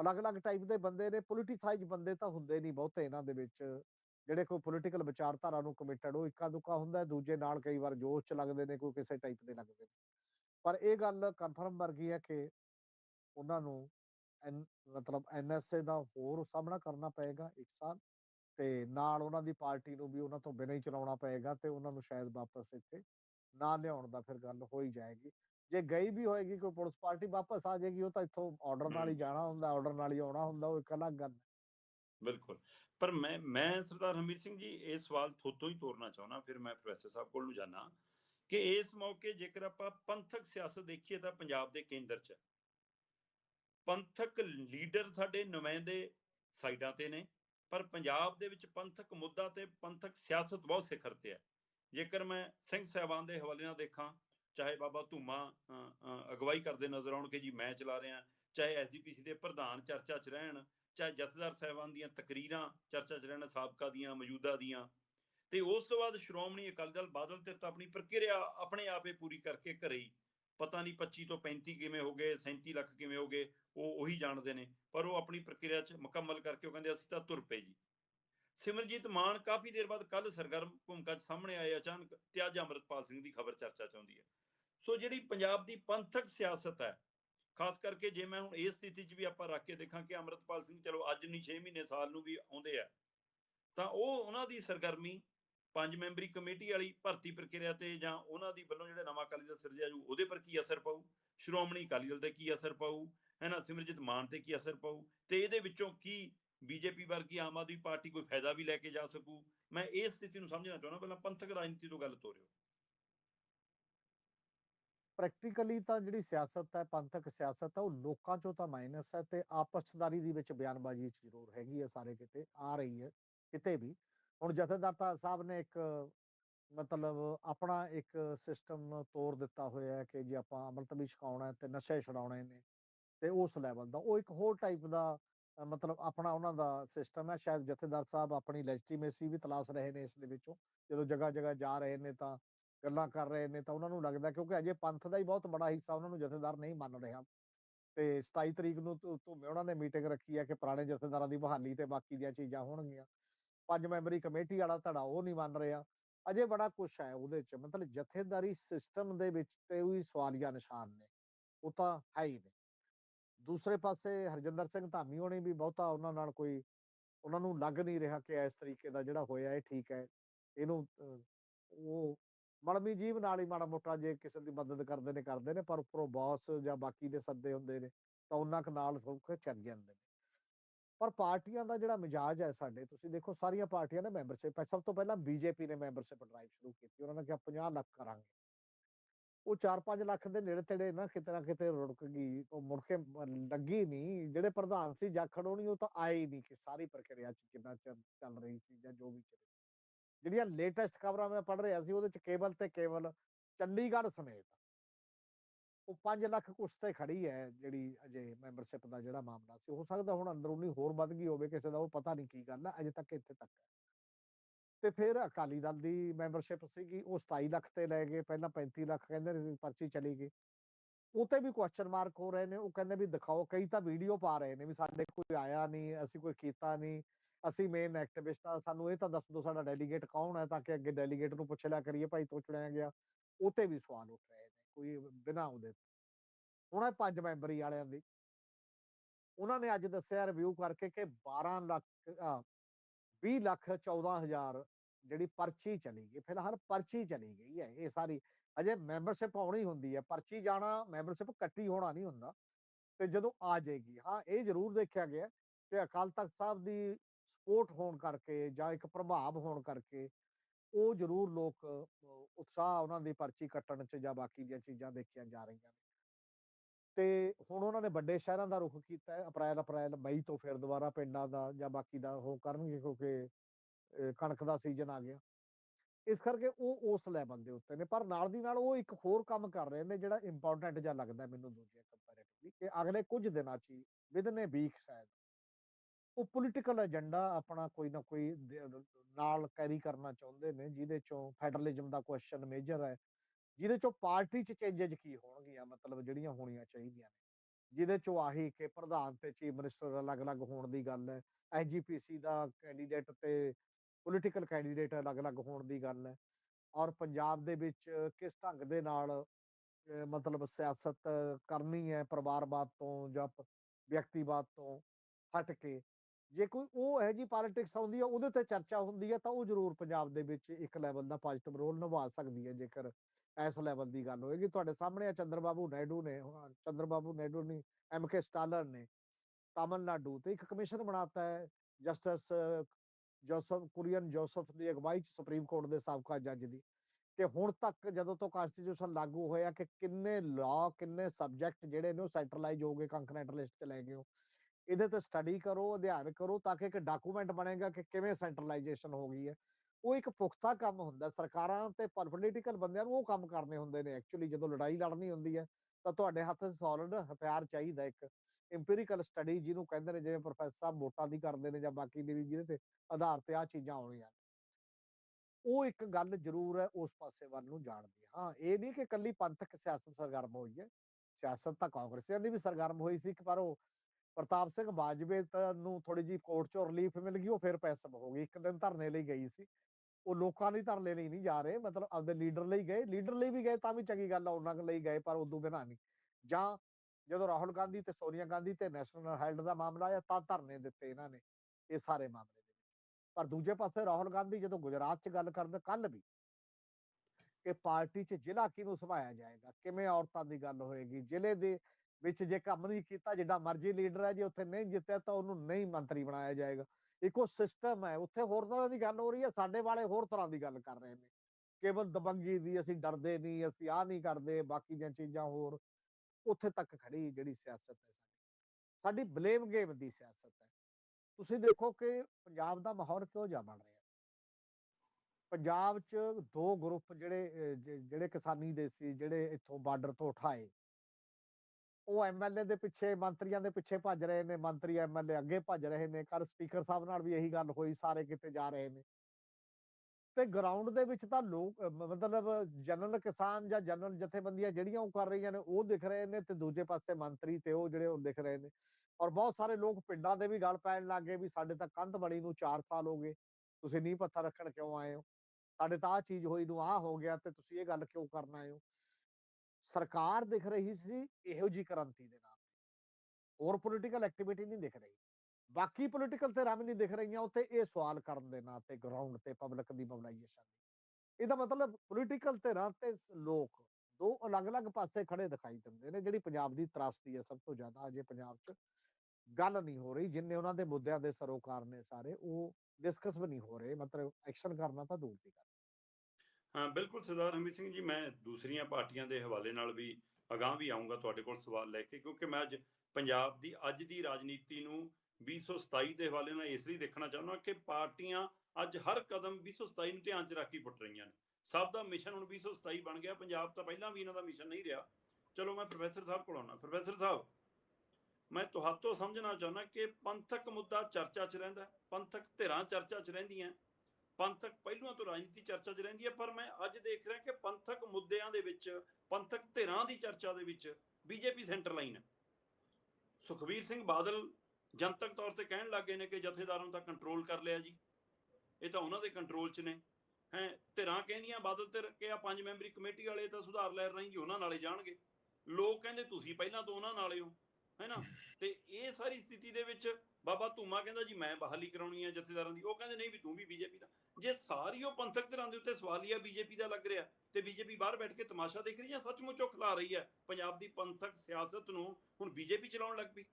ਅਲੱਗ-ਅਲੱਗ ਟਾਈਪ ਦੇ ਬੰਦੇ ਨੇ ਪੋਲੀਟੀਸਾਈਜ਼ ਬੰਦੇ ਤਾਂ ਹੁੰਦੇ ਨਹੀਂ ਬਹੁਤੇ ਇਹਨਾਂ ਦੇ ਵਿੱਚ। ਜਿਹੜੇ ਕੋਈ ਪੋਲੀਟੀਕਲ ਵਿਚਾਰਧਾਰਾ ਨੂੰ ਕਮਿਟਡ ਉਹ ਇੱਕਾ ਦੁੱਕਾ ਹੁੰਦਾ, ਦੂਜੇ ਨਾਲ ਕਈ ਵਾਰ ਜੋਸ਼ 'ਚ ਲੱਗਦੇ ਨੇ, ਕੋਈ ਕਿਸੇ ਟਾਈਪ ਦੇ ਲੱਗਦੇ ਨੇ। ਪਰ ਇਹ ਗੱਲ ਕਨਫਰਮ ਵਰਗੀ ਹੈ ਕਿ ਉਹਨਾਂ ਨੂੰ ਐਨ- ਮਤਲਬ ਐਨਐਸਏ ਦਾ ਹੋਰ ਸਾਹਮਣਾ ਕਰਨਾ ਪਏਗਾ ਇੱਕ ਸਾਲ ਤੇ ਨਾਲ ਉਹਨਾਂ ਦੀ ਪਾਰਟੀ ਨੂੰ ਵੀ ਉਹਨਾਂ ਤੋਂ ਬਿਨਾਂ ਹੀ ਚਲਾਉਣਾ ਪਏਗਾ ਤੇ ਉਹਨਾਂ ਨੂੰ ਸ਼ਾਇਦ ਵਾਪਸ ਇੱਥੇ ਨਾ ਲਿਆਉਣ ਦਾ ਫਿਰ ਗੱਲ ਹੋ ਹੀ ਜਾਏਗੀ। ਜੇ ਗਈ ਵੀ ਹੋਏਗੀ ਕੋਈ ਪੁਲਿਸ ਪਾਰਟੀ ਵਾਪਸ ਆ ਜਾਏਗੀ ਉਹ ਤਾਂ ਇੱਥੋਂ ਆਰਡਰ ਨਾਲ ਹੀ ਜਾਣਾ ਹੁੰਦਾ ਆਰਡਰ ਨਾਲ ਹੀ ਆਉਣਾ ਹੁੰਦਾ ਉਹ ਇੱਕ ਅਲੱਗ ਗੱਲ ਬਿਲਕੁਲ। ਪਰ ਮੈਂ ਮੈਂ ਸਰਦਾਰ ਹਮੀਰ ਸਿੰਘ ਜੀ ਇਹ ਸਵਾਲ ਥੋਤੋਂ ਹੀ ਤੋਰਨਾ ਚਾਹੁੰਦਾ ਫਿਰ ਮੈਂ ਪ੍ਰੋਫੈਸਰ ਸਾਹਿਬ ਕੋਲ ਨੂੰ ਜਾਣਾ ਕਿ ਇਸ ਮੌਕੇ ਜੇਕਰ ਆਪਾਂ ਪੰਥਕ ਸਿਆਸਤ ਦੇਖੀਏ ਤਾਂ ਪੰਜਾਬ ਦੇ ਕੇਂਦਰ 'ਚ। ਪੰਥਕ ਲੀਡਰ ਸਾਡੇ ਨੁਮਾਇੰਦੇ ਸਾਈਡਾਂ ਤੇ ਨੇ ਪਰ ਪੰਜਾਬ ਦੇ ਵਿੱਚ ਪੰਥਕ ਮੁੱਦਾ ਤੇ ਪੰਥਕ ਸਿਆਸਤ ਬਹੁਤ ਸਿਖਰ ਤੇ ਹੈ। ਜੇਕਰ ਮੈਂ ਸਿੰਘ ਸਾਹਿਬਾਨ ਦੇ ਹਵਾਲੇ ਨਾਲ ਦੇਖਾਂ ਚਾਹੇ ਬਾਬਾ ਧੂਮਾ ਅਗਵਾਈ ਕਰਦੇ ਨਜ਼ਰ ਆਉਣ ਕਿ ਜੀ, ਮੈਂ ਚਲਾ ਰਿਹਾ। ਚਾਹੇ ਐਸਜੀਪੀਸੀ ਦੇ ਪ੍ਰਧਾਨ ਚਰਚਾ 'ਚ ਰਹਿਣ, ਚਾਹੇ ਜਥੇਦਾਰ ਸਾਹਿਬਾਨ ਦੀਆਂ ਤਕਰੀਰਾਂ ਚਰਚਾ 'ਚ ਰਹਿਣ, ਸਾਬਕਾ ਦੀਆਂ, ਮੌਜੂਦਾ ਦੀਆਂ। ਤੇ ਉਸ ਤੋਂ ਬਾਅਦ ਸ਼੍ਰੋਮਣੀ ਅਕਾਲੀ ਦਲ ਬਾਦਲ ਤੇ ਤਾਂ ਆਪਣੀ ਪ੍ਰਕਿਰਿਆ ਆਪਣੇ ਆਪੇ ਪੂਰੀ ਕਰਕੇ ਘਰੇ ਹੀ। ਪਤਾ ਨਹੀਂ 25 ਤੋਂ 35 ਕਿਵੇਂ ਹੋ ਗਏ 37 ਲੱਖ ਕਿਵੇਂ ਹੋ ਗਏ, ਉਹ ਉਹੀ ਜਾਣਦੇ ਨੇ। ਪਰ ਉਹ ਆਪਣੀ ਪ੍ਰਕਿਰਿਆ 'ਚ ਮੁਕੰਮਲ ਕਰਕੇ ਉਹ ਕਹਿੰਦੇ, ਅਸੀਂ ਤਾਂ ਤੁਰ ਪਏ ਜੀ। ਸਿਮਰਜੀਤ ਮਾਨ ਕਾਫੀ ਦੇਰ ਬਾਅਦ ਕੱਲ ਸਰਗਰਮ ਭੂਮਿਕਾ 'ਚ ਸਾਹਮਣੇ ਆਏ, ਅਚਾਨਕ ਤੇ ਅੱਜ ਅੰਮ੍ਰਿਤਪਾਲ ਸਿੰਘ ਦੀ ਖਬਰ ਚਰਚਾ 'ਚ ਆਉਂਦੀ ਹੈ। ਸੋ ਜਿਹੜੀ ਪੰਜਾਬ ਦੀ ਪੰਥਕ ਸਿਆਸਤ ਹੈ, ਖਾਸ ਕਰਕੇ ਜੇ ਮੈਂ ਹੁਣ ਇਸ ਸਥਿਤੀ 'ਚ ਵੀ ਆਪਾਂ ਰੱਖ ਕੇ ਦੇਖਾਂ ਕਿ ਅੰਮ੍ਰਿਤਪਾਲ ਸਿੰਘ, ਚਲੋ ਅੱਜ ਨਹੀਂ 6 ਮਹੀਨੇ ਸਾਲ ਨੂੰ ਵੀ ਆਉਂਦੇ ਆ, ਤਾਂ ਉਹ ਉਹਨਾਂ ਦੀ ਸਰਗਰਮੀ, ਪੰਜ ਮੈਂਬਰੀ ਕਮੇਟੀ ਵਾਲੀ ਭਰਤੀ ਪ੍ਰਕਿਰਿਆ ਤੇ ਜਾਂ ਉਹਨਾਂ ਦੀ ਵੱਲੋਂ ਜਿਹੜਾ ਨਵਾਂ ਅਕਾਲੀ ਦਲ ਸਿਰਜਿਆ ਜੂ ਉਹਦੇ ਪਰ ਕੀ ਅਸਰ ਪਾਊ? ਸ਼੍ਰੋਮਣੀ ਅਕਾਲੀ ਦਲ ਤੇ ਕੀ ਅਸਰ ਪਾਊ? ਹੈ ਸਿਮਰਜੀਤ ਮਾਨ ਤੇ ਕੀ ਅਸਰ ਪਾਊ? ਤੇ ਇਹਦੇ ਵਿੱਚੋਂ ਕੀ ਬੀਜੇਪੀ ਵਰਗੀ ਆਮ ਆਦਮੀ ਪਾਰਟੀ ਕੋਈ ਫਾਇਦਾ ਵੀ ਲੈ ਕੇ ਜਾ ਸਕੂ? ਮੈਂ ਇਸ ਸਥਿਤੀ ਨੂੰ ਸਮਝਣਾ ਚਾਹੁੰਦਾ, ਪਹਿਲਾਂ ਪੰਥਕ ਰਾਜਨੀਤੀ ਤੋਂ ਗੱਲ ਤੋਰਿਓ। ਪ੍ਰੈਕਟੀਕਲੀ ਤਾਂ ਜਿਹੜੀ ਸਿਆਸਤ ਹੈ, ਪੰਥਕ ਸਿਆਸਤ ਹੈ, ਉਹ ਲੋਕਾਂ ਚੋਂ ਤਾਂ ਮਾਈਨਸ ਹੈ ਤੇ ਆਪਸਦਾਰੀ ਦੀ ਵਿੱਚ ਬਿਆਨਬਾਜ਼ੀ ਚ ਜ਼ਰੂਰ ਹੈਗੀ ਹੈ ਸਾਰੇ ਕਿਤੇ, ਆ ਰਹੀ ਹੈ, ਕਿਤੇ ਵੀ। ਹੁਣ ਜਥੇਦਾਰ ਸਾਹਿਬ ਨੇ ਇੱਕ ਮਤਲਬ ਆਪਣਾ ਇੱਕ ਸਿਸਟਮ ਤੋੜ ਦਿੱਤਾ ਹੋਇਆ ਹੈ ਕਿ ਜੇ ਆਪਾਂ ਅੰਮ੍ਰਿਤ ਵੀ ਛਕਾਉਣਾ ਹੈ ਤੇ ਨਸ਼ੇ ਛਡਾਉਣੇ ਨੇ ਤੇ ਉਸ ਲੈਵਲ ਦਾ। ਉਹ ਇੱਕ ਹੋਰ ਟਾਈਪ ਦਾ ਮਤਲਬ ਆਪਣਾ ਉਹਨਾਂ ਦਾ ਸਿਸਟਮ ਹੈ, ਸ਼ਾਇਦ ਜਥੇਦਾਰ ਸਾਹਿਬ ਆਪਣੀ ਲੈਜੀਟੀਮੇਸੀ ਵੀ ਤਲਾਸ਼ ਰਹੇ ਨੇ ਇਸ ਦੇ ਵਿੱਚੋਂ। ਜਦੋਂ ਜਗ੍ਹਾ ਜਗ੍ਹਾ ਜਾ ਰਹੇ ਨੇ ਤਾਂ ਗੱਲਾਂ ਕਰ ਰਹੇ ਨੇ ਤਾਂ ਉਹਨਾਂ ਨੂੰ ਲੱਗਦਾ ਕਿਉਂਕਿ ਅਜੇ ਪੰਥ ਦਾ ਹੀ ਬਹੁਤ ਬੜਾ ਹਿੱਸਾ ਉਹਨਾਂ ਨੂੰ ਜਥੇਦਾਰ ਨਹੀਂ ਮੰਨ ਰਿਹਾ। ਤੇ 27 ਤਰੀਕ ਨੂੰ ਧੁ- ਉਹਨਾਂ ਨੇ ਮੀਟਿੰਗ ਰੱਖੀ ਹੈ ਕਿ ਪੁਰਾਣੇ ਜਥੇਦਾਰਾਂ ਦੀ ਬਹਾਲੀ ਤੇ ਬਾਕੀ ਦੀਆਂ ਚੀਜ਼ਾਂ ਹੋਣਗੀਆਂ। ਪੰਜ ਮੈਂਬਰੀ ਕਮੇਟੀ ਵਾਲਾ ਧੜਾ ਉਹ ਨਹੀਂ ਮੰਨ ਰਿਹਾ। ਅਜੇ ਬੜਾ ਕੁਛ ਹੈ ਉਹਦੇ ਚ, ਮਤਲਬ ਜਥੇਦਾਰੀ ਸਿਸਟਮ ਦੇ ਵਿੱਚ ਤੇ ਵੀ ਸਵਾਲੀਆ ਨਿਸ਼ਾਨ ਨੇ। ਉਹ ਤਾਂ ਹੈ ਹੀ ਨੇ। ਦੂਸਰੇ ਪਾਸੇ ਹਰਜਿੰਦਰ ਸਿੰਘ ਧਾਮੀ ਹੋਣੀ ਵੀ ਬਹੁਤਾ ਉਹਨਾਂ ਨਾਲ ਕੋਈ, ਉਹਨਾਂ ਨੂੰ ਲੱਗ ਨਹੀਂ ਰਿਹਾ ਕਿ ਇਸ ਤਰੀਕੇ ਦਾ ਜਿਹੜਾ ਹੋਇਆ ਇਹ ਠੀਕ ਹੈ। ਇਹਨੂੰ ਉਹ ਮਲਮੀ ਜੀਵ ਨਾਲ ਹੀ ਮਾੜਾ ਮੋਟਾ ਜੇ ਕਿਸੇ ਦੀ ਮਦਦ ਕਰਦੇ ਨੇ ਕਰਦੇ ਨੇ, ਪਰ ਉੱਪਰੋਂ ਬੌਸ ਜਾਂ ਬਾਕੀ ਦੇ ਸੱਦੇ ਹੁੰਦੇ ਨੇ, ਤਾਂ ਉਹਨਾਂ ਕੁ ਨਾਲ ਸੌਖੇ ਚੱਲ ਜਾਂਦੇ ਨੇ। ਪਰ ਪਾਰਟੀਆਂ ਦਾ ਜਿਹੜਾ ਮਿਜਾਜ ਹੈ ਸਾਡੇ, ਤੁਸੀਂ ਦੇਖੋ ਸਾਰੀਆਂ ਪਾਰਟੀਆਂ ਨੇ ਮੈਂਬਰਸ਼ਿਪ ਸਭ ਤੋਂ ਪਹਿਲਾਂ ਬੀਜੇਪੀ ਨੇ ਮੈਂਬਰਸ਼ਿਪ ਡਰਾਈਵ ਸ਼ੁਰੂ ਕੀਤੀ, ਉਹਨਾਂ ਨੇ ਕਿਹਾ 50 ਲੱਖ ਕਰਾਂਗੇ। ਉਹ 4-5 ਲੱਖ ਦੇ ਨੇੜੇ ਤੇੜੇ ਨਾ ਕਿਤੇ ਨਾ ਕਿਤੇ ਰੁੜਕ ਗਈ, ਉਹ ਮੁੜ ਕੇ ਲੱਗੀ ਨਹੀਂ, ਜਿਹੜੇ ਪ੍ਰਧਾਨ ਸੀ ਜਾਖੜ ਹੋਣੀ, ਉਹ ਤਾਂ ਆਏ ਹੀ ਨਹੀਂ, ਕਿ ਸਾਰੀ ਪ੍ਰਕਿਰਿਆ ਚ ਕਿੰਨਾ ਚੱਲ ਰਹੀ ਸੀ ਜਾਂ ਜੋ ਵੀ ਚੱਲ ਜਿਹੜੀਆਂ ਲੇਟੈਸਟ ਖਬਰਾਂ ਮੈਂ ਪੜ੍ਹ ਰਿਹਾ ਸੀ, ਉਹਦੇ ਚ ਕੇਵਲ ਤੇ ਕੇਵਲ ਚੰਡੀਗੜ੍ਹ ਸਮੇਤ ਉਹ 5 ਲੱਖ ਕੁਛ ਤੇ ਖੜੀ ਹੈ, ਜਿਹੜੀ ਅਜੇ ਮੈਂਬਰਸ਼ਿਪ ਦਾ ਜਿਹੜਾ ਮਾਮਲਾ ਸੀ, ਹੋ ਸਕਦਾ ਹੁਣ ਅੰਦਰੂਨੀ ਹੋਰ ਵੱਧ ਗਈ ਹੋਵੇ ਕਿਸੇ ਦਾ, ਉਹ ਪਤਾ ਨਹੀਂ ਕੀ ਗੱਲ ਹੈ ਅਜੇ ਤੱਕ ਇੱਥੇ ਤੱਕ ਹੈ। ਤੇ ਫਿਰ ਅਕਾਲੀ ਦਲ ਦੀ ਮੈਂਬਰਸ਼ਿਪ ਸੀਗੀ, ਉਹ 27 ਲੱਖ ਤੇ ਲੈ ਗਏ, ਪਹਿਲਾਂ 35 ਲੱਖ ਕਹਿੰਦੇ ਪਰਚੀ ਚਲੀ ਗਈ। ਉਹ ਤੇ ਵੀ ਕੁਐਸਚਨ ਮਾਰਕ ਹੋ ਰਹੇ ਨੇ, ਉਹ ਕਹਿੰਦੇ ਵੀ ਦਿਖਾਓ, ਕਈ ਤਾਂ ਵੀਡੀਓ ਪਾ ਰਹੇ ਨੇ ਵੀ ਸਾਡੇ ਕੋਈ ਆਇਆ ਨਹੀਂ, ਅਸੀਂ ਕੋਈ ਕੀਤਾ ਨਹੀਂ। ਅਸੀਂ ਮੇਨ ਐਕਟਿਵਿਸਟ ਆ ਸਾਨੂੰ ਇਹ ਤਾਂ ਦੱਸ ਦਿਓ ਸਾਡਾ ਡੈਲੀਗੇਟ ਕੌਣ ਹੈ ਤਾਂ ਕਿ ਅੱਗੇ ਡੈਲੀਗੇਟ ਨੂੰ ਪੁੱਛ ਲਿਆ ਕਰੀਏ ਭਾਈ ਤੂੰ ਚੁਣਿਆ ਗਿਆ ਉਹ ਵੀ ਸਵਾਲ ਉੱਠ ਰਹੇ ਨੇ, ਕੋਈ ਬਿਨਾਂ ਉਹਦੇ ਹੁਣ ਇਹ ਪੰਜ ਮੈਂਬਰੀ ਵਾਲਿਆਂ ਦੀ। ਉਹਨਾਂ ਨੇ ਅੱਜ ਦੱਸਿਆ ਰਿਵਿਊ ਕਰਕੇ ਕਿ 12 ਲੱਖ ਆ 20 ਲੱਖ 14 ਹਜ਼ਾਰ ਜਿਹੜੀ ਪਰਚੀ ਚਲੀ ਗਈ, ਫਿਲਹਾਲ ਪਰਚੀ ਚਲੀ ਗਈ ਹੈ, ਇਹ ਸਾਰੀ ਅਜੇ ਮੈਂਬਰਸ਼ਿਪ ਆਉਣੀ ਹੁੰਦੀ ਹੈ। ਪਰਚੀ ਜਾਣਾ ਮੈਂਬਰਸ਼ਿਪ ਕੱਟੀ ਹੋਣਾ ਨਹੀਂ ਹੁੰਦਾ। ਤੇ ਜਦੋਂ ਆ ਜਾਏਗੀ, ਹਾਂ, ਇਹ ਜ਼ਰੂਰ ਦੇਖਿਆ ਗਿਆ ਕਿ ਅਕਾਲ ਤਖਤ ਸਾਹਿਬ ਦੀ ਸਪੋਰਟ ਹੋਣ ਕਰਕੇ ਜਾਂ ਇੱਕ ਪ੍ਰਭਾਵ ਹੋਣ ਕਰਕੇ ਉਹ ਜ਼ਰੂਰ ਲੋਕ ਉਤਸ਼ਾਹ ਉਹਨਾਂ ਦੀ ਪਰਚੀ ਕੱਟਣ ਚ ਜਾਂ ਬਾਕੀ ਦੀਆਂ ਚੀਜ਼ਾਂ ਦੇਖੀਆਂ ਜਾ ਰਹੀਆਂ ਨੇ। ਤੇ ਹੁਣ ਉਹਨਾਂ ਨੇ ਵੱਡੇ ਸ਼ਹਿਰਾਂ ਦਾ ਰੁਖ ਕੀਤਾ ਹੈ, ਅਪ੍ਰੈਲ ਅਪ੍ਰੈਲ, ਮਈ ਤੋਂ ਫਿਰ ਦੁਬਾਰਾ ਪਿੰਡਾਂ ਦਾ ਜਾਂ ਬਾਕੀ ਦਾ ਉਹ ਕਰਨਗੇ ਕਿਉਂਕਿ ਕਣਕ ਦਾ ਸੀਜ਼ਨ ਆ ਗਿਆ। ਇਸ ਕਰਕੇ ਉਹ ਉਸ ਲੈਵਲ ਦੇ ਉੱਤੇ ਨੇ, ਪਰ ਨਾਲ ਦੀ ਨਾਲ ਉਹ ਇੱਕ ਹੋਰ ਕੰਮ ਕਰ ਰਹੇ ਨੇ ਜਿਹੜਾ ਇੰਪੋਰਟੈਂਟ ਜਿਹਾ ਲੱਗਦਾ ਮੈਨੂੰ ਦੂਜੇ ਕੰਪੈਰੀਟਿਵਲੀ ਕਿ ਅਗਲੇ ਕੁਝ ਦਿਨਾਂ ਚ ਹੀ ਵਿਦਨ ਏ ਵੀਕ ਸ਼ਾਇਦ। ਉਹ ਪੋਲੀਟੀਕਲ ਏਜੰਡਾ ਆਪਣਾ ਕੋਈ ਨਾ ਕੋਈ ਨਾਲ ਕੈਰੀ ਕਰਨਾ ਚਾਹੁੰਦੇ ਨੇ, ਜਿਹਦੇ ਚੋਂ ਫੈਡਰਲਿਜ਼ਮ ਦਾ ਕੁਐਸਚਨ ਮੇਜਰ ਹੈ, ਜਿਹਦੇ ਚੋਂ ਪਾਰਟੀ ਚ ਚੇਂਜਸ ਕੀ ਹੋਣਗੀਆਂ, ਮਤਲਬ ਜਿਹੜੀਆਂ ਹੋਣੀਆਂ ਚਾਹੀਦੀਆਂ ਨੇ। ਜਿਹਦੇ ਚੋਂ ਆਹੀ ਕਿ ਪ੍ਰਧਾਨ ਤੇ ਚੀਫ ਮਿਨਿਸਟਰ ਅਲੱਗ-ਅਲੱਗ ਹੋਣ ਦੀ ਗੱਲ ਹੈ ਐਸਜੀਪੀਸੀ ਦਾ ਕੈਂਡੀਡੇਟ ਤੇ ਪੋਲੀਟੀਕਲ ਕੈਂਡੀਡੇਟ ਅਲੱਗ-ਅਲੱਗ ਹੋਣ ਦੀ ਗੱਲ ਹੈ ਔਰ ਪੰਜਾਬ ਦੇ ਵਿੱਚ ਕਿਸ ਢੰਗ ਦੇ ਨਾਲ ਮਤਲਬ ਸਿਆਸਤ ਕਰਨੀ ਹੈ ਪਰਿਵਾਰਵਾਦ ਤੋਂ ਜਾਂ ਵਿਅਕਤੀਵਾਦ ਤੋਂ ਹਟ ਕੇ ਜੇ ਕੋਈ ਉਹ ਹੈ ਜੀ ਪੋਲਿਟਿਕਸ ਆਉਂਦੀ ਹੈ ਉਹਦੇ ਤੇ ਚਰਚਾ ਹੁੰਦੀ ਹੈ ਤਾਂ ਉਹ ਜ਼ਰੂਰ ਪੰਜਾਬ ਦੇ ਵਿੱਚ ਇੱਕ ਲੈਵਲ ਦਾ ਪੋਜ਼ਿਟਿਵ ਰੋਲ ਨਿਭਾ ਸਕਦੀ ਹੈ ਜੇਕਰ ਇਸ ਲੈਵਲ ਦੀ ਗੱਲ ਹੋਏਗੀ। ਤੁਹਾਡੇ ਸਾਹਮਣੇ ਆ ਚੰਦਰਬਾਬੂ ਨਾਇਡੂ ਨੇ ਹੁਣ ਚੰਦਰਬਾਬੂ ਨਾਇਡੂ ਨੇ ਐਮ ਕੇ ਸਟਾਲਰ ਨੇ ਤਾਮਿਲਨਾਡੂ ਤੇ ਇੱਕ ਕਮਿਸ਼ਨ ਬਣਾਤਾ ਹੈ ਜਸਟਿਸ ਜੋਸਫ ਕੁਰੀਅਨ ਜੋਸਫ ਦੀ ਅਗਵਾਈ ਚ ਸੁਪਰੀਮ ਕੋਰਟ ਦੇ ਸਾਬਕਾ ਜੱਜ ਦੀ। ਕਿ ਹੁਣ ਤੱਕ ਜਦੋਂ ਤੋਂ ਕਨਸਟੀਟਿਊਸ਼ਨ ਲਾਗੂ ਹੋਇਆ ਕਿ ਕਿੰਨੇ ਲਾਅ ਕਿੰਨੇ ਸਬਜੈਕਟ ਜਿਹੜੇ ਨੇ ਉਹ ਸੈਂਟਰਲਾਈਜ਼ ਹੋ ਗਏ ਕੰਕਰੈਂਟ ਲਿਸਟ ਚ ਲੈ ਗਏ ਹੋ ਇਹਦੇ ਤੇ ਸਟੱਡੀ ਕਰੋ, ਅਧਿਐਨ ਕਰੋ ਤਾਂ ਕਿ ਇੱਕ ਡਾਕੂਮੈਂਟ ਬਣੇਗਾ ਕਿ ਕਿਵੇਂ ਸੈਂਟਰਲਾਈਜੇਸ਼ਨ ਹੋ ਗਈ ਹੈ। ਉਹ ਇੱਕ ਪੁਖਤਾ ਕੰਮ ਹੁੰਦਾ, ਸਰਕਾਰਾਂ ਤੇ ਪੋਲੀਟੀਕਲ ਬੰਦਿਆਂ ਨੂੰ ਉਹ ਕੰਮ ਕਰਨੇ ਹੁੰਦੇ ਨੇ ਐਕਚੁਅਲੀ ਜਦੋਂ ਲੜਾਈ ਲੜਨੀ ਹੁੰਦੀ ਹੈ, ਤਾਂ ਤੁਹਾਡੇ ਹੱਥ ਸੋਲਿਡ ਹਥਿਆਰ ਚਾਹੀਦਾ ਇੱਕ। ਇੰਪੀਰੀਕਲ ਸਟੱਡੀ ਜਿਹਨੂੰ ਕਹਿੰਦੇ ਨੇ, ਜਿਵੇਂ ਪ੍ਰੋਫੈਸਰ ਸਾਹਿਬ ਵੋਟਾਂ ਦੀ ਕਰਦੇ ਨੇ ਜਾਂ ਬਾਕੀ ਦੀ ਵੀ ਜਿਹਦੇ ਤੇ ਆਧਾਰ ਤੇ ਆ ਚੀਜ਼ਾਂ ਆਉਣੀਆਂ ਉਹ ਇੱਕ ਗੱਲ ਜ਼ਰੂਰ ਹੈ, ਉਸ ਪਾਸੇ ਵੱਲ ਨੂੰ ਜਾਣਦੀ ਹਾਂ, ਇਹ ਨਹੀਂ ਕਿ ਕੱਲੀ ਪੰਥਕ ਸਿਆਸਤ ਸਰਗਰਮ ਹੋਈ ਹੈ। ਸਿਆਸਤ ਤਾਂ ਕਾਂਗਰਸੀਆਂ ਦੀ ਵੀ ਸਰਗਰਮ ਹੋਈ ਸੀ ਪਰ ਉਹ ਪ੍ਰਤਾਪ ਸਿੰਘ ਬਾਜਵੇ ਤਾਂ ਨੂੰ ਥੋੜੀ ਜੀ ਕੋਰਟ ਚੋਂ ਰਿਲੀਫ ਮਿਲ ਗਈ, ਉਹ ਫਿਰ ਪੈਸਮ ਹੋ ਗਈ। ਇੱਕ ਦਿਨ ਧਰਨੇ ਲਈ ਗਈ ਸੀ। ਉਹ ਲੋਕਾਂ ਲਈ ਧਰਨੇ ਲਈ ਨਹੀਂ ਜਾ ਰਹੇ, ਮਤਲਬ ਆਪਦੇ ਲੀਡਰ ਲਈ ਗਏ। ਲੀਡਰ ਲਈ ਵੀ ਗਏ ਤਾਂ ਵੀ ਚੰਗੀ ਗੱਲ ਆ, ਉਹਨਾਂ ਲਈ ਗਏ, ਪਰ ਉਦੋਂ ਬਿਨਾਂ ਨਹੀਂ। ਜਾਂ ਜਦੋਂ ਰਾਹੁਲ ਗਾਂਧੀ ਤੇ ਸੋਨੀਆ ਗਾਂਧੀ ਤੇ ਨੈਸ਼ਨਲ ਹੈਲਡ ਦਾ ਮਾਮਲਾ ਆਇਆ, ਤਾਂ ਧਰਨੇ ਦਿੱਤੇ ਇਹਨਾਂ ਨੇ, ਇਹ ਸਾਰੇ ਮਾਮਲੇ ਦੇ ਵਿੱਚ। ਪਰ ਦੂਜੇ ਪਾਸੇ ਰਾਹੁਲ ਗਾਂਧੀ ਜਦੋਂ ਗੁਜਰਾਤ 'ਚ ਗੱਲ ਕਰਦੇ ਕੱਲ ਵੀ ਕਿ ਪਾਰਟੀ 'ਚ ਜ਼ਿਲ੍ਹਾ ਕਿਹਨੂੰ ਸੰਭਾਇਆ ਜਾਏਗਾ? ਕਿਵੇਂ ਔਰਤਾਂ ਦੀ ਗੱਲ ਹੋਏਗੀ? ਜ਼ਿਲ੍ਹੇ ਦੇ ਵਿੱਚ ਜੇ ਕੰਮ ਨਹੀਂ ਕੀਤਾ, ਜਿੱਡਾ ਮਰਜ਼ੀ ਲੀਡਰ ਹੈ ਜੇ ਉੱਥੇ ਨਹੀਂ ਜਿੱਤਿਆ, ਤਾਂ ਉਹਨੂੰ ਨਹੀਂ ਮੰਤਰੀ ਬਣਾਇਆ ਜਾਏਗਾ। ਇੱਕੋ ਸਿਸਟਮ ਹੈ, ਉੱਥੇ ਹੋਰ ਤਰ੍ਹਾਂ ਦੀ ਗੱਲ ਹੋ ਰਹੀ ਹੈ, ਸਾਡੇ ਵਾਲੇ ਹੋਰ ਤਰ੍ਹਾਂ ਦੀ ਗੱਲ ਕਰ ਰਹੇ ਨੇ। ਕੇਵਲ ਦਬੰਗੀ ਦੀ ਅਸੀਂ ਡਰਦੇ ਨਹੀਂ, ਅਸੀਂ ਆਹ ਨਹੀਂ ਕਰਦੇ, ਬਾਕੀ ਦੀਆਂ ਚੀਜ਼ਾਂ ਹੋਰ। ਉੱਥੇ ਤੱਕ ਖੜੀ ਜਿਹੜੀ ਸਿਆਸਤ ਹੈ ਸਾਡੀ। ਸਾਡੀ ਬਲੇਮ ਗੇਮ ਦੀ ਸਿਆਸਤ ਹੈ। ਤੁਸੀਂ ਦੇਖੋ ਕਿ ਪੰਜਾਬ ਦਾ ਮਾਹੌਲ ਕਿਉਂ ਜਾ ਬਣ ਰਿਹਾ। ਪੰਜਾਬ 'ਚ ਦੋ ਗਰੁੱਪ ਜਿਹੜੇ ਜਿਹੜੇ ਕਿਸਾਨੀ ਦੇ ਸੀ ਜਿਹੜੇ ਇੱਥੋਂ ਬਾਰਡਰ ਤੋਂ ਉਠਾਏ ਉਹ ਐਮਐਲਏ ਦੇ ਪਿੱਛੇ ਮੰਤਰੀਆਂ ਦੇ ਪਿੱਛੇ ਭੱਜ ਰਹੇ ਨੇ, ਮੰਤਰੀ ਐਮਐਲਏ ਅੱਗੇ ਭੱਜ ਰਹੇ ਨੇ ਕੱਲ ਸਪੀਕਰ ਸਾਹਿਬ ਨਾਲ ਵੀ ਇਹੀ ਗੱਲ ਹੋਈ, ਸਾਰੇ ਕਿਤੇ ਜਾ ਰਹੇ ਨੇ। ਤੇ ਗਰਾਊਂਡ ਦੇ ਵਿੱਚ ਤਾਂ ਲੋਕ ਮਤਲਬ ਜਨਰਲ ਕਿਸਾਨ ਜਾਂ ਜਨਰਲ ਜਥੇਬੰਦੀਆਂ ਜਿਹੜੀਆਂ ਉਹ ਕਰ ਰਹੀਆਂ ਨੇ, ਉਹ ਦਿਖ ਰਹੇ ਨੇ ਤੇ ਦੂਜੇ ਪਾਸੇ ਮੰਤਰੀ ਤੇ ਉਹ ਜਿਹੜੇ ਉਹ ਦਿਖ ਰਹੇ ਨੇ। ਔਰ ਬਹੁਤ ਸਾਰੇ ਲੋਕ ਪਿੰਡਾਂ ਦੇ ਵੀ ਗੱਲ ਪੈਣ ਲੱਗ ਗਏ ਵੀ ਸਾਡੇ ਤਾਂ ਕੰਧ ਬਣੀ ਨੂੰ 4 ਸਾਲ ਹੋ ਗਏ, ਤੁਸੀਂ ਨੀਂਹ ਪੱਥਰ ਰੱਖਣ ਕਿਉਂ ਆਏ ਹੋ? ਸਾਡੇ ਤਾਂ ਆ ਚੀਜ਼ ਹੋਈ ਨੂੰ ਆ ਹੋ ਗਿਆ ਤੇ ਤੁਸੀਂ ਇਹ ਗੱਲ ਕਿਉਂ ਕਰਨ ਆਏ ਹੋ? ਸਰਕਾਰ ਦਿਖ ਰਹੀ ਸੀ, ਇਹੋ ਜੀ ਕ੍ਰਾਂਤੀ ਦੇ ਨਾਲ ਹੋਰ ਪੋਲੀਟੀਕਲ ਐਕਟੀਵਿਟੀ ਨਹੀਂ ਦਿਖ ਰਹੀ। ਬਾਕੀ ਪੋਲੀਟੀਕਲ ਤੇ ਵੀ ਨਹੀਂ ਦਿਖ ਰਹੀਆਂ ਉੱਤੇ ਇਹ ਸਵਾਲ ਕਰਨ ਦੇ ਨਾਂ ਤੇ ਗਰਾਊਂਡ ਤੇ ਪਬਲਿਕ ਦੀ ਮੋਬਿਲਾਈਜੇਸ਼ਨ ਇਹਦਾ ਮਤਲਬ ਪੋਲੀਟੀਕਲ ਤੇ ਰਾਂ ਤੇ ਲੋਕ ਦੋ ਅਲੱਗ-ਅਲੱਗ ਪਾਸੇ ਖੜੇ ਦਿਖਾਈ ਦਿੰਦੇ ਨੇ, ਜਿਹੜੀ ਪੰਜਾਬ ਦੀ ਤਰਾਸਦੀ ਹੈ ਸਭ ਤੋਂ ਜ਼ਿਆਦਾ, ਅਜੇ ਪੰਜਾਬ 'ਚ ਗੱਲ ਨਹੀਂ ਹੋ ਰਹੀ। ਜਿੰਨੇ ਉਹਨਾਂ ਦੇ ਮੁੱਦਿਆਂ ਦੇ ਸਰੋਕਾਰ ਨੇ ਸਾਰੇ, ਉਹ ਡਿਸਕਸ ਵੀ ਨਹੀਂ ਹੋ ਰਹੇ। ਮਤਲਬ ਐਕਸ਼ਨ ਕਰਨਾ ਤਾਂ ਦੂਰ ਦੀ ਗੱਲ ਹਾਂ, ਬਿਲਕੁਲ ਸਰਦਾਰ ਹਰਮੀਤ ਸਿੰਘ ਜੀ, ਮੈਂ ਦੂਸਰੀਆਂ ਪਾਰਟੀਆਂ ਦੇ ਹਵਾਲੇ ਨਾਲ ਵੀ ਅਗਾਹ ਵੀ ਆਉਂਗਾ ਤੁਹਾਡੇ ਕੋਲ ਸਵਾਲ ਲੈ ਕੇ, ਕਿਉਂਕਿ ਮੈਂ ਅੱਜ ਪੰਜਾਬ ਦੀ, ਅੱਜ ਦੀ ਰਾਜਨੀਤੀ ਨੂੰ 2027 ਦੇ ਹਵਾਲੇ ਨਾਲ ਇਸ ਲਈ ਦੇਖਣਾ ਚਾਹੁੰਦਾ ਕਿ ਪਾਰਟੀਆਂ ਅੱਜ ਹਰ ਕਦਮ 2027 ਨੂੰ ਧਿਆਨ 'ਚ ਰੱਖ ਕੇ ਪੁੱਟ ਰਹੀਆਂ ਨੇ। ਸਭ ਦਾ ਮਿਸ਼ਨ ਹੁਣ 2027 ਬਣ ਗਿਆ, ਪੰਜਾਬ ਤਾਂ ਪਹਿਲਾਂ ਵੀ ਇਹਨਾਂ ਦਾ ਮਿਸ਼ਨ ਨਹੀਂ ਰਿਹਾ। ਚਲੋ ਮੈਂ ਪ੍ਰੋਫੈਸਰ ਸਾਹਿਬ ਕੋਲ ਆਉਣਾ। ਪ੍ਰੋਫੈਸਰ ਸਾਹਿਬ, ਮੈਂ ਤੁਹਾਤੋਂ ਸਮਝਣਾ ਚਾਹੁੰਦਾ ਕਿ ਪੰਥਕ ਮੁੱਦਾ ਚਰਚਾ 'ਚ ਰਹਿੰਦਾ, ਪੰਥਕ ਧਿਰਾਂ ਚਰਚਾ 'ਚ ਰਹਿੰਦੀਆਂ। ਪੰਥਕ ਪਹਿਲੂਆਂ ਤੋਂ ਰਾਜਨੀਤੀ ਚਰਚਾ 'ਚ ਰਹਿੰਦੀ ਹੈ, ਪਰ ਮੈਂ ਅੱਜ ਦੇਖ ਰਿਹਾ ਕਿ ਪੰਥਕ ਮੁੱਦਿਆਂ ਦੇ ਵਿੱਚ, ਪੰਥਕ ਧਿਰਾਂ ਦੀ ਚਰਚਾ ਦੇ ਵਿੱਚ ਬੀਜੇਪੀ ਸੈਂਟਰ ਲਾਈਨ ਹੈ। ਸਿੰਘ ਬਾਦਲ ਜਨਤਕ ਤੌਰ ਤੇ ਕਹਿਣ ਲੱਗੇ ਨੇ ਕਿ ਜਥੇਦਾਰਾਂ ਨੂੰ ਕੰਟਰੋਲ ਕਰ ਲਿਆ ਜੀ। ਇਹ ਤਾਂ ਉਹਨਾਂ ਦੇ ਕੰਟਰੋਲ 'ਚ ਨੇ। ਹੈ, ਧਿਰਾਂ ਕਹਿੰਦੀਆਂ, ਬਾਦਲ ਧਿਰ ਕਿ ਆ ਪੰਜ ਮੈਂਬਰੀ ਕਮੇਟੀ ਵਾਲੇ ਤਾਂ ਸੁਧਾਰ ਲੈ ਰਹੇ ਜੀ, ਉਹਨਾਂ ਨਾਲੇ ਜਾਣਗੇ। ਲੋਕ ਕਹਿੰਦੇ, ਤੁਸੀਂ ਪਹਿਲਾਂ ਤੋਂ ਉਹਨਾਂ ਨਾਲੇ ਹੋ। ਹੈਨਾ ਤੇ ਇਹ ਸਾਰੀ ਸਥਿਤੀ ਦੇ ਵਿੱਚ ਬਾਬਾ ਧੂਮਾ ਕਹਿੰਦਾ ਜੀ, ਮੈਂ ਬਹਾਲੀ ਕਰਾਉਣੀ ਹੈ ਜਥੇਦਾਰਾਂ ਦੀ। ਉਹ ਕਹਿੰਦੇ, ਨਹੀਂ ਵੀ ਤੂੰ ਵੀ ਬੀਜੇਪੀ ਦਾ। ਜੇ ਸਾਰੀ ਉਹ ਪੰਥਕ ਧਿਰਾਂ ਦੇ ਉੱਤੇ ਸਵਾਲੀਆ ਬੀਜੇਪੀ ਦਾ ਲੱਗ ਰਿਹਾ, ਤੇ ਬੀਜੇਪੀ ਬਾਹਰ ਬੈਠ ਕੇ ਤਮਾਸ਼ਾ ਦੇਖ ਰਹੀ ਹੈ ਸੱਚਮੁੱਚ ਉਹ ਖਿਲਾ ਰਹੀ ਹੈ ਪੰਜਾਬ ਦੀ ਪੰਥਕ ਸਿਆਸਤ ਨੂੰ ਹੁਣ ਬੀਜੇਪੀ ਚਲਾਉਣ ਲੱਗ ਪਈ।